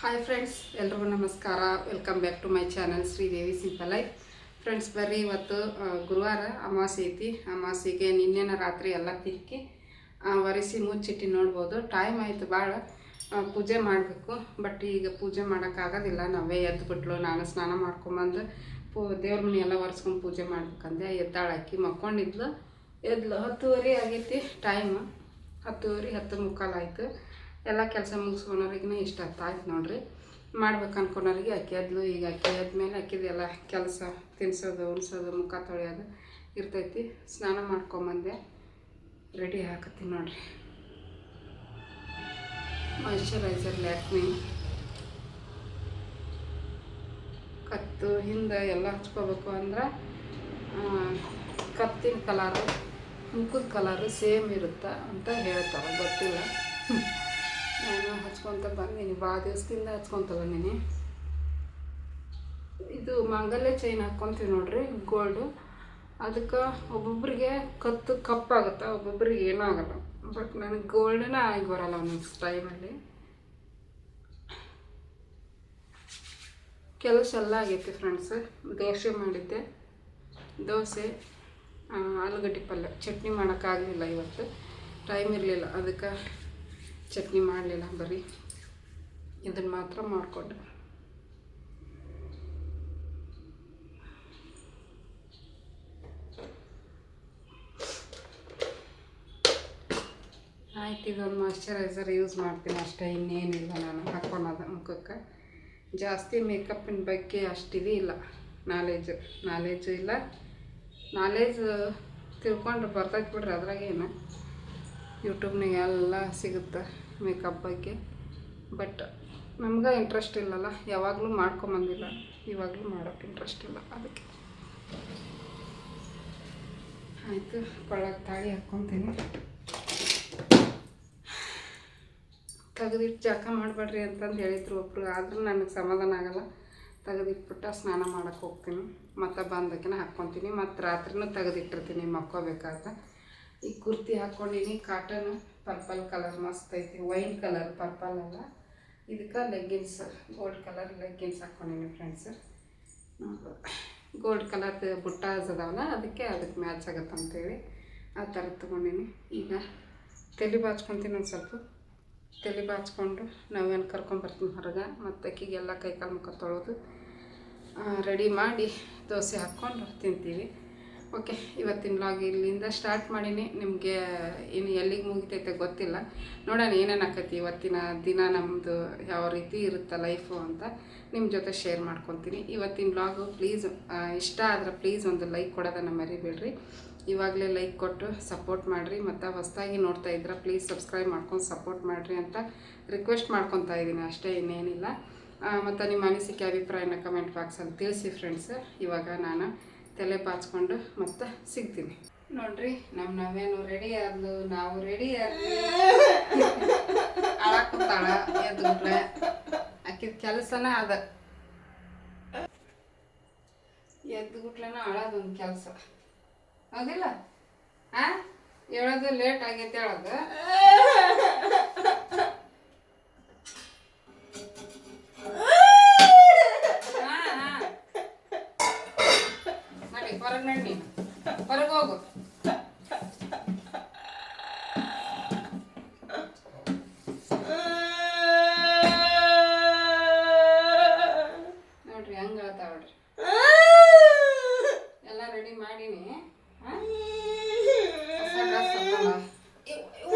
Hi friends ಎಲ್ರಿಗೂ ನಮಸ್ಕಾರ. Welcome back to my channel Sridevi simple life friends ಬರ್ರಿ ಇವತ್ತು ಗುರುವಾರ ಅಮಾವಾಸ್ಯೆ ಐತಿ. ಅಮಾವಾಸ್ಯೆಗೆ ನಿನ್ನೆನ ರಾತ್ರಿ ಎಲ್ಲ ತಿಕ್ಕಿ ಒರೆಸಿ ಮುಚ್ಚಿಟ್ಟು ನೋಡ್ಬೋದು. ಟೈಮ್ ಆಯಿತು ಭಾಳ ಪೂಜೆ ಮಾಡಬೇಕು. ಬಟ್ ಈಗ ಪೂಜೆ ಮಾಡೋಕ್ಕಾಗೋದಿಲ್ಲ ನಾವೇ ಎದ್ದುಬಿಟ್ಲು ನಾನು ಸ್ನಾನ ಮಾಡ್ಕೊಂಬಂದು, ಪೂ, ದೇವ್ರ ಮನೆ ಒರೆಸ್ಕೊಂಡು ಪೂಜೆ ಮಾಡ್ಬೇಕಂದೆ. ಎದ್ದಾಳಾಕಿ ಮಕ್ಕೊಂಡಿದ್ಲು. ಎದ್ಲು, ಹತ್ತುವರೆ ಆಗೈತಿ ಟೈಮ್ ಹತ್ತುವರೆ, ಹತ್ತು ಮುಕ್ಕಾಲು ಆಯಿತು. ಎಲ್ಲ ಕೆಲಸ ಮುಗಿಸ್ಕೊಳೋರಿಗೂ ಇಷ್ಟ ಆಯ್ತು ನೋಡ್ರಿ. ಮಾಡ್ಬೇಕು ಅನ್ಕೊಳೋರಿಗೆ ಅಕ್ಕಿ ಅದ್ಲು, ಈಗ ಅಕ್ಕಿ ಎದ್ಮೇಲೆ ಅಕ್ಕಿದೆಲ್ಲ ಕೆಲಸ ತಿನ್ಸೋದು, ಉಣ್ಸೋದು, ಮುಖ ತೊಳೆಯೋದು ಇರ್ತೈತಿ. ಸ್ನಾನ ಮಾಡ್ಕೊಂಬಂದೆ, ರೆಡಿ ಹಾಕತ್ತೀನಿ ನೋಡ್ರಿ. ಮಾಯ್ಶ್ಚರೈಸರ್ ಲ್ಯಾಕ್ಮಿ. ಕತ್ತು, ಹಿಂದೆ ಎಲ್ಲ ಹಚ್ಕೋಬೇಕು ಅಂದ್ರೆ ಕತ್ತಿನ ಕಲರು ಮುಖದ ಕಲರು ಸೇಮ್ ಇರುತ್ತೆ ಅಂತ ಹೇಳ್ತಾರೆ, ಗೊತ್ತಿಲ್ಲ. ನಾನು ಹಚ್ಕೊತ ಬಂದೀನಿ ಭಾಳ ದಿವಸದಿಂದ ಹಚ್ಕೊತ ಬಂದೀನಿ. ಇದು ಮಾಂಗಲ್ಯ ಚೈನ್ ಹಾಕ್ಕೊಂತೀವಿ ನೋಡ್ರಿ ಗೋಲ್ಡು ಅದಕ್ಕೆ ಒಬ್ಬೊಬ್ರಿಗೆ ಕತ್ತು ಕಪ್ಪಾಗುತ್ತೆ ಒಬ್ಬೊಬ್ರಿಗೆ ಏನೂ ಆಗಲ್ಲ. ಬಟ್ ನನಗೆ ಗೋಲ್ಡನ ಆಗಿ ಬರಲ್ಲ ಒಂದೊಂದು ಟೈಮಲ್ಲಿ ಕೆಲಸ ಎಲ್ಲ ಆಗೈತೆ ಫ್ರೆಂಡ್ಸ್ ದೋಸೆ ಮಾಡಿದ್ದೆ. ದೋಸೆ ಆಲೂಗಡ್ಡೆ ಪಲ್ಯ. ಚಟ್ನಿ ಮಾಡೋಕ್ಕಾಗಲಿಲ್ಲ ಇವತ್ತು. ಟೈಮ್ ಇರಲಿಲ್ಲ. ಅದಕ್ಕೆ ಚಟ್ನಿ ಮಾಡಲಿಲ್ಲ ಬರೀ. ಇದನ್ನು ಮಾತ್ರ ಮಾಡಿಕೊಂಡು. ಆಯ್ತು, ಇದೊಂದು ಮಾಯಶ್ಚರೈಸರ್ ಯೂಸ್ ಮಾಡ್ತೀನಿ ಅಷ್ಟೇ, ಇನ್ನೇನಿಲ್ಲ ನಾನು ಹಾಕ್ಕೊಳೋದು ಮುಖಕ್ಕೆ. ಜಾಸ್ತಿ ಮೇಕಪ್ಪಿನ ಬಗ್ಗೆ ಅಷ್ಟಿದೆ ಇಲ್ಲ. ನಾಲೇಜು ನಾಲೇಜು ಇಲ್ಲ. ನಾಲೇಜ್ ತಿಳ್ಕೊಂಡ್ರೆ ಬರ್ತೈತೆ ಬಿಡ್ರಿ ಅದ್ರಾಗೇನು. ಯೂಟ್ಯೂಬ್ನಾಗ ಎಲ್ಲ ಸಿಗುತ್ತೆ ಮೇಕಪ್ ಬಗ್ಗೆ. ಬಟ್ ನಮ್ಗೆ ಇಂಟ್ರೆಸ್ಟ್ ಇಲ್ಲಲ್ಲ, ಯಾವಾಗಲೂ ಮಾಡ್ಕೊಂಬಂದಿಲ್ಲ ಇವಾಗಲೂ ಮಾಡೋಕ್ಕೆ ಇಂಟ್ರೆಸ್ಟ್ ಇಲ್ಲ ಅದಕ್ಕೆ. ಆಯಿತು ಕೊಳ್ಳಕ್ಕೆ ತಾಳಿ ಹಾಕ್ಕೊತೀನಿ. ತೆಗೆದಿಟ್ಟು ಜಾಕ ಮಾಡಬೇಡ್ರಿ ಅಂತಂದು ಹೇಳಿದ್ರು ಒಬ್ಬರು ಆದರೂ ನನಗೆ ಸಮಾಧಾನ ಆಗಲ್ಲ. ತೆಗೆದಿಟ್ಬಿಟ್ಟು ಸ್ನಾನ ಮಾಡೋಕ್ಕೆ ಹೋಗ್ತೀನಿ. ಮತ್ತು ಬಂದಕ್ಕಿನ ಹಾಕ್ಕೊತೀನಿ. ಮತ್ತು ರಾತ್ರಿನೂ ತೆಗೆದಿಟ್ಟಿರ್ತೀನಿ ಮಕ್ಕೋಬೇಕಾದ್ರೆ. ಈ ಕುರ್ತಿ ಹಾಕ್ಕೊಂಡಿನಿ ಕಾಟನ್ ಪರ್ಪಲ್ ಕಲರ್ ಮಸ್ತ್ ಐತಿ. ವೈನ್ ಕಲರ್ ಪರ್ಪಲ್ ಅಲ್ಲ. ಇದಕ್ಕೆ ಲೆಗ್ಗಿನ್ಸ್ ಗೋಲ್ಡ್ ಕಲರ್ ಲೆಗ್ಗಿನ್ಸ್ ಹಾಕ್ಕೊಂಡಿನಿ ಫ್ರೆಂಡ್ಸ್ ಗೋಲ್ಡ್ ಕಲರ್ದು ಬುಟ್ಟಾಸ್ ಅದಾವಲ್ಲ, ಅದಕ್ಕೆ ಅದಕ್ಕೆ ಮ್ಯಾಚ್ ಆಗತ್ತೆ ಅಂತೇಳಿ ಆ ಥರ ತೊಗೊಂಡಿನಿ. ಈಗ ತಲೆ ಬಾಚ್ಕೊತೀನಿ ಒಂದು ಸ್ವಲ್ಪ. ತಲೆ ಬಾಚ್ಕೊಂಡು ನಾವೇನು ಕರ್ಕೊಂಬರ್ತೀನಿ ಹೊರಗೆ, ಮತ್ತು ಅಕ್ಕಿಗೆಲ್ಲ ಕೈಕಾಲು ಮುಖ ತೊಳೆದು ರೆಡಿ ಮಾಡಿ ದೋಸೆ ಹಾಕ್ಕೊಂಡು ತಿಂತೀವಿ. ಓಕೆ, ಇವತ್ತಿನ ಬ್ಲಾಗ್ ಇಲ್ಲಿಂದ ಸ್ಟಾರ್ಟ್ ಮಾಡೀನಿ. ನಿಮಗೆ ಏನು ಎಲ್ಲಿಗೆ ಮುಗಿತೈತೆ ಗೊತ್ತಿಲ್ಲ. ನೋಡೋಣ ಏನೇನು ಆಕೈತಿ ಇವತ್ತಿನ ದಿನ ನಮ್ಮದು ಯಾವ ರೀತಿ ಇರುತ್ತೆ ಲೈಫು ಅಂತ ನಿಮ್ಮ ಜೊತೆ ಶೇರ್ ಮಾಡ್ಕೊತೀನಿ. ಇವತ್ತಿನ ಬ್ಲಾಗು ಪ್ಲೀಸ್ ಇಷ್ಟ ಆದ್ರೆ ಪ್ಲೀಸ್ ಒಂದು ಲೈಕ್ ಕೊಡೋದನ್ನು ಮರಿಬೇಡ್ರಿ. ಇವಾಗಲೇ ಲೈಕ್ ಕೊಟ್ಟು ಸಪೋರ್ಟ್ ಮಾಡಿರಿ. ಮತ್ತು ಹೊಸದಾಗಿ ನೋಡ್ತಾ ಇದ್ರೆ ಪ್ಲೀಸ್ ಸಬ್ಸ್ಕ್ರೈಬ್ ಮಾಡ್ಕೊಂಡು ಸಪೋರ್ಟ್ ಮಾಡಿರಿ ಅಂತ ರಿಕ್ವೆಸ್ಟ್ ಮಾಡ್ಕೊತಾ ಇದ್ದೀನಿ. ಅಷ್ಟೇ ಇನ್ನೇನಿಲ್ಲ. ಮತ್ತು ನಿಮ್ಮ ಅನಿಸಿಕೆ, ಅಭಿಪ್ರಾಯನ ಕಮೆಂಟ್ ಬಾಕ್ಸಲ್ಲಿ ತಿಳಿಸಿ ಫ್ರೆಂಡ್ಸ್ ಇವಾಗ ನಾನು ತಲೆ ಪಾಚ್ಕೊಂಡು ಮತ್ತೆ ಸಿಗ್ತೀನಿ. ನೋಡ್ರಿ ನಮ್ಮ ನಾವೇನು ರೆಡಿ ಆದ್ಲು, ನಾವು ರೆಡಿ ಆದ್ವಿ. ಅಳಾಕುತ್ತಾಳ ಎದ್ಬಿಟ್ಲೆ ಆಕಿದ ಕೆಲಸನ ಅದ. ಎದ್ಗುಟ್ಲೆನ ಅಳದೊಂದು ಕೆಲಸ. ಹೌದಿಲ್ಲ? ಆ? ಹೇಳೋದು ಲೇಟ್ ಆಗೈತೆ ಹೇಳೋದು ಹಾ, ಹಾ. ನಡಿ ಹೊರಗೆ ನಡಿ ಹೊರಗೆ ಹೋಗು ನೋಡ್ರಿ ಹಂಗ ಹೇಳ್ತಾವ ನೋಡ್ರಿ ಎಲ್ಲ ರೆಡಿ ಮಾಡೀನಿ ಹಾ? ಹೊಸ dress ಹಾಕ್ಕೊಂಡ. ಇವ್- ಇವ್-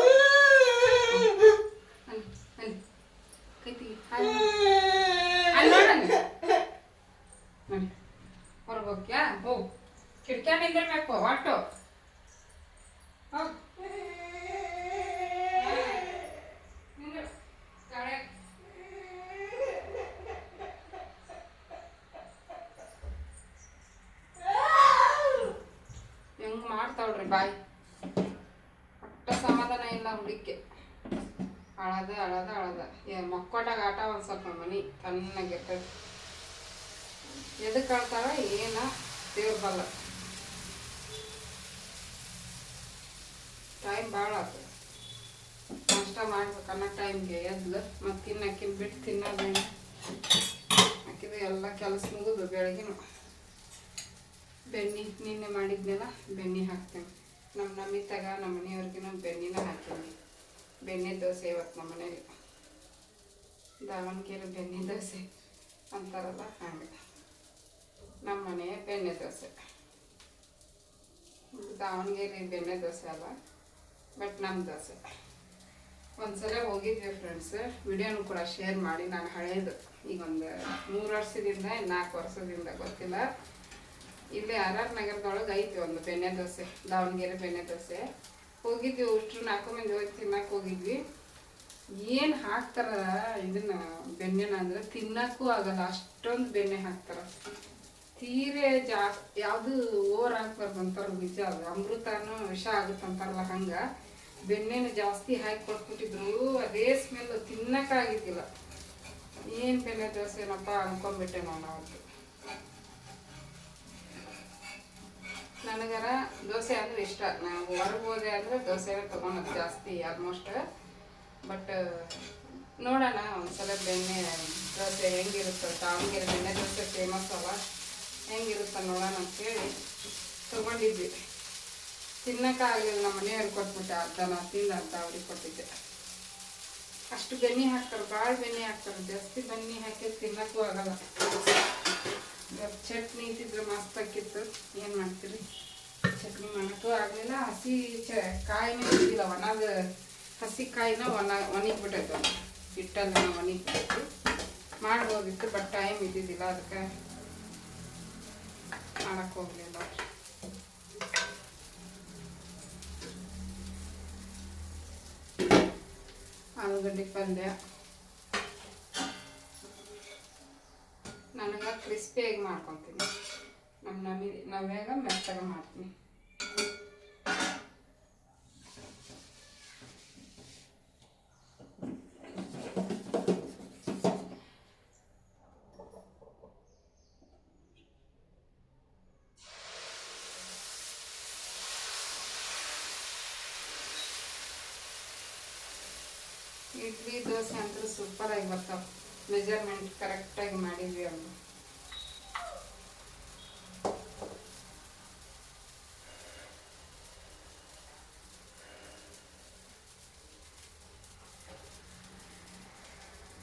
ಅಲ್ಲಿ, ಅಲ್ಲಿ. ಕೈ ತೆಗಿ. ಅಲ್ಲಿ. ಅಲ್ಲಿ ನೋಡಲ್ಲಿ. ನೋಡಿ ಹೊರಗೆ ಹೋಗ್ಯಾ ಹೋಗು ಕಿಟಕಿಯ ನಿಂದಿರ್ಬೇಕು ಒಟ್ಟು ಹೋಗ್ ನಿಂದ್ರು. ಗಾಳಿ ಹೆಂಗ್ ಮಾಡ್ತಾವ್ರಿ ಬಾಯಿ. ಒಟ್ಟ ಸಮಾಧಾನ ಇಲ್ಲ ಹುಡುಗಿಗೆ. ಅಳದ ಅಳದ ಅಳದ. ಮಕ್ಕೊಂಡಾಗ ಆಟ ಒಂದು ಸ್ವಲ್ಪ ಮನಿ ತಣ್ಣಗಿರ್ತದೆ ಎದಕ್ಕೆ ಅಳ್ತಾವ ಏನ ದೇವ್ರ ಬಲ್ಲ. ಟೈಮ್ ಭಾಳ ನಾಷ್ಟ ಮಾಡ್ಬೇಕು ಅನ್ನೋ ಟೈಮ್ಗೆ ಎದ್ದು ಮತ್ತು ತಿನ್ನಕ್ಕಿನ್ ಬಿಟ್ಟು ತಿನ್ನೋದೇನು ಕೆಲಸ ಮುಗಿದು ಬೆಳಗಿನ. ಬೆಣ್ಣೆ, ನಿನ್ನೆ ಮಾಡಿದ್ನೆಲ್ಲ, ಬೆಣ್ಣೆ ಹಾಕ್ತೇನೆ. ನಮ್ಮ ನಮ್ಮಿತ್ತಾಗ ನಮ್ಮ ಮನೆಯವ್ರಿಗಿನ ಬೆಣ್ಣೆನ ಹಾಕಿದ್ವಿ ಬೆಣ್ಣೆ ದೋಸೆ ಇವತ್ತು ನಮ್ಮ ಮನೇಲಿ. ದಾವಣಗೆರೆ ಬೆಣ್ಣೆ ದೋಸೆ ಅಂತಾರಲ್ಲ ಹಂಗೆ. ನಮ್ಮ ಮನೆಯ ಬೆಣ್ಣೆ ದೋಸೆ. ದಾವಣಗೆರೆ ಬೆಣ್ಣೆ ದೋಸೆ ಅಲ್ಲ ಬಟ್ ನಮ್ಮ ದೋಸೆ. ಒಂದ್ಸಲ ಹೋಗಿದ್ವಿ ಫ್ರೆಂಡ್ಸ್ ವಿಡಿಯೋನು ಕೂಡ ಶೇರ್ ಮಾಡಿ, ನಾನು ಹಳೇದು. ಈಗ ಒಂದು ಮೂರು ವರ್ಷದಿಂದ, ನಾಲ್ಕು ವರ್ಷದಿಂದ, ಗೊತ್ತಿಲ್ಲ. ಇಲ್ಲಿ ಆರ್ ಆರ್ ನಗರದೊಳಗೆ ಐತಿ ಒಂದು ಬೆಣ್ಣೆ ದೋಸೆ, ದಾವಣಗೆರೆ ಬೆಣ್ಣೆ ದೋಸೆ. ಹೋಗಿದ್ವಿ ಉಷ್ಟ್ರು ನಾಲ್ಕು ಮಂದಿ ಹೋಗಿ ತಿನ್ನಕ್ಕೆ ಹೋಗಿದ್ವಿ. ಏನು ಹಾಕ್ತಾರ ಇದನ್ನ ಬೆಣ್ಣೆನ ಅಂದ್ರೆ ತಿನ್ನಕ್ಕೂ ಆಗಲ್ಲ, ಅಷ್ಟೊಂದು ಬೆಣ್ಣೆ ಹಾಕ್ತಾರ. ತೀರೆ ಜಾ ಯಾವುದು ಓವರ್ ಹಾಕ್ಬಾರ್ದು ಅಂತಾರ ನಿಜ ಅದು ಅಮೃತನೂ ವಿಷ ಆಗುತ್ತಂತಾರಲ್ಲ ಹಂಗೆ. ಬೆಣ್ಣೆನ ಜಾಸ್ತಿ ಹಾಕಿ ಕೊಟ್ಬಿಟ್ಟಿದ್ರು, ಅದೇ ಸ್ಮೆಲ್ ತಿನ್ನಕ್ಕಾಗಿದ್ದಿಲ್ಲ. ಏನು ಬೆಣ್ಣೆ ದೋಸೆನಪ್ಪ ಅನ್ಕೊಂಡ್ಬಿಟ್ಟೆ ನಾನು ಅವತ್ತು. ನನಗರ ದೋಸೆ ಅಂದ್ರೆ ಇಷ್ಟ. ನಾವು ಹೊರಗೆ ಹೋದೆ ಅಂದರೆ ದೋಸೆನೇ ತೊಗೊಳೋದು ಜಾಸ್ತಿ ಆಲ್ಮೋಸ್ಟ್ ಬಟ್ ನೋಡೋಣ, ಒಂದ್ಸಲ ಬೆಣ್ಣೆ ದೋಸೆ ಹೆಂಗಿರುತ್ತೆ ದಾವಣಗೆರೆ ಬೆಣ್ಣೆ ದೋಸೆ ಫೇಮಸ್ ಅಲ್ಲ. ಹೆಂಗಿರುತ್ತೆ ನೋಡೋಣ ಅಂತೇಳಿ ತೊಗೊಂಡಿದ್ವಿ. ತಿನ್ನಕ್ಕಾಗಲಿಲ್ಲ ನಮ್ಮ ಮನೆಯವ್ರಿಗೆ ಕೊಟ್ಬಿಟ್ಟೆ ಅರ್ಧ ನಾ ತಿಂದು ಅರ್ಧ ಅವ್ರಿಗೆ ಕೊಟ್ಟಿದ್ದೆ. ಅಷ್ಟು ಬೆಣ್ಣೆ ಹಾಕ್ತಾರೆ, ಭಾಳ ಬೆಣ್ಣೆ ಹಾಕ್ತಾರೆ. ಜಾಸ್ತಿ ಬೆಣ್ಣೆ ಹಾಕಿ ತಿನ್ನಕ್ಕೂ ಆಗಲ್ಲ. ಇವತ್ತು ಚಟ್ನಿ ಇದ್ದಿದ್ರೆ ಮಸ್ತ್ ಆಕಿತ್ತು ಏನು ಮಾಡ್ತೀರಿ? ಚಟ್ನಿ ಮಾಡೋಕ್ಕೂ ಆಗಲಿಲ್ಲ. ಹಸಿ ಚ ಕಾಯಿನೇ ಇದ್ದಿಲ್ಲ ಒಣದ ಹಸಿ ಕಾಯಿನ ಒಣ ಒಣಗಿಬಿಟ್ಟೈತೆ ನಾವು ಒಣಗಿಬಿಟ್ಟು ಮಾಡ್ಬೋದಿತ್ತು, ಬಟ್ ಟೈಮ್ ಇದ್ದಿದ್ದಿಲ್ಲ, ಅದಕ್ಕೆ ಮಾಡಕ್ಕೆ ಹೋಗಲಿಲ್ಲ. ಆಲೂಗಡ್ಡೆ ಪಲ್ಯ. ನನಗೆ ಕ್ರಿಸ್ಪಿಯಾಗಿ ಮಾಡ್ಕೊತೀನಿ. ನಮ್ಮ ನಮಿ ನವ್ಯಾಗ ಮೆತ್ತಗೆ ಮಾಡ್ತೀನಿ. ಇಡ್ಲಿ ದೋಸೆ ಅಂತೂ ಸೂಪರಾಗಿ ಬರ್ತಾವೆ. ಮೆಜರ್ಮೆಂಟ್ ಕರೆಕ್ಟಾಗಿ ಮಾಡಿದ್ವಿ ಅಮ್ಮ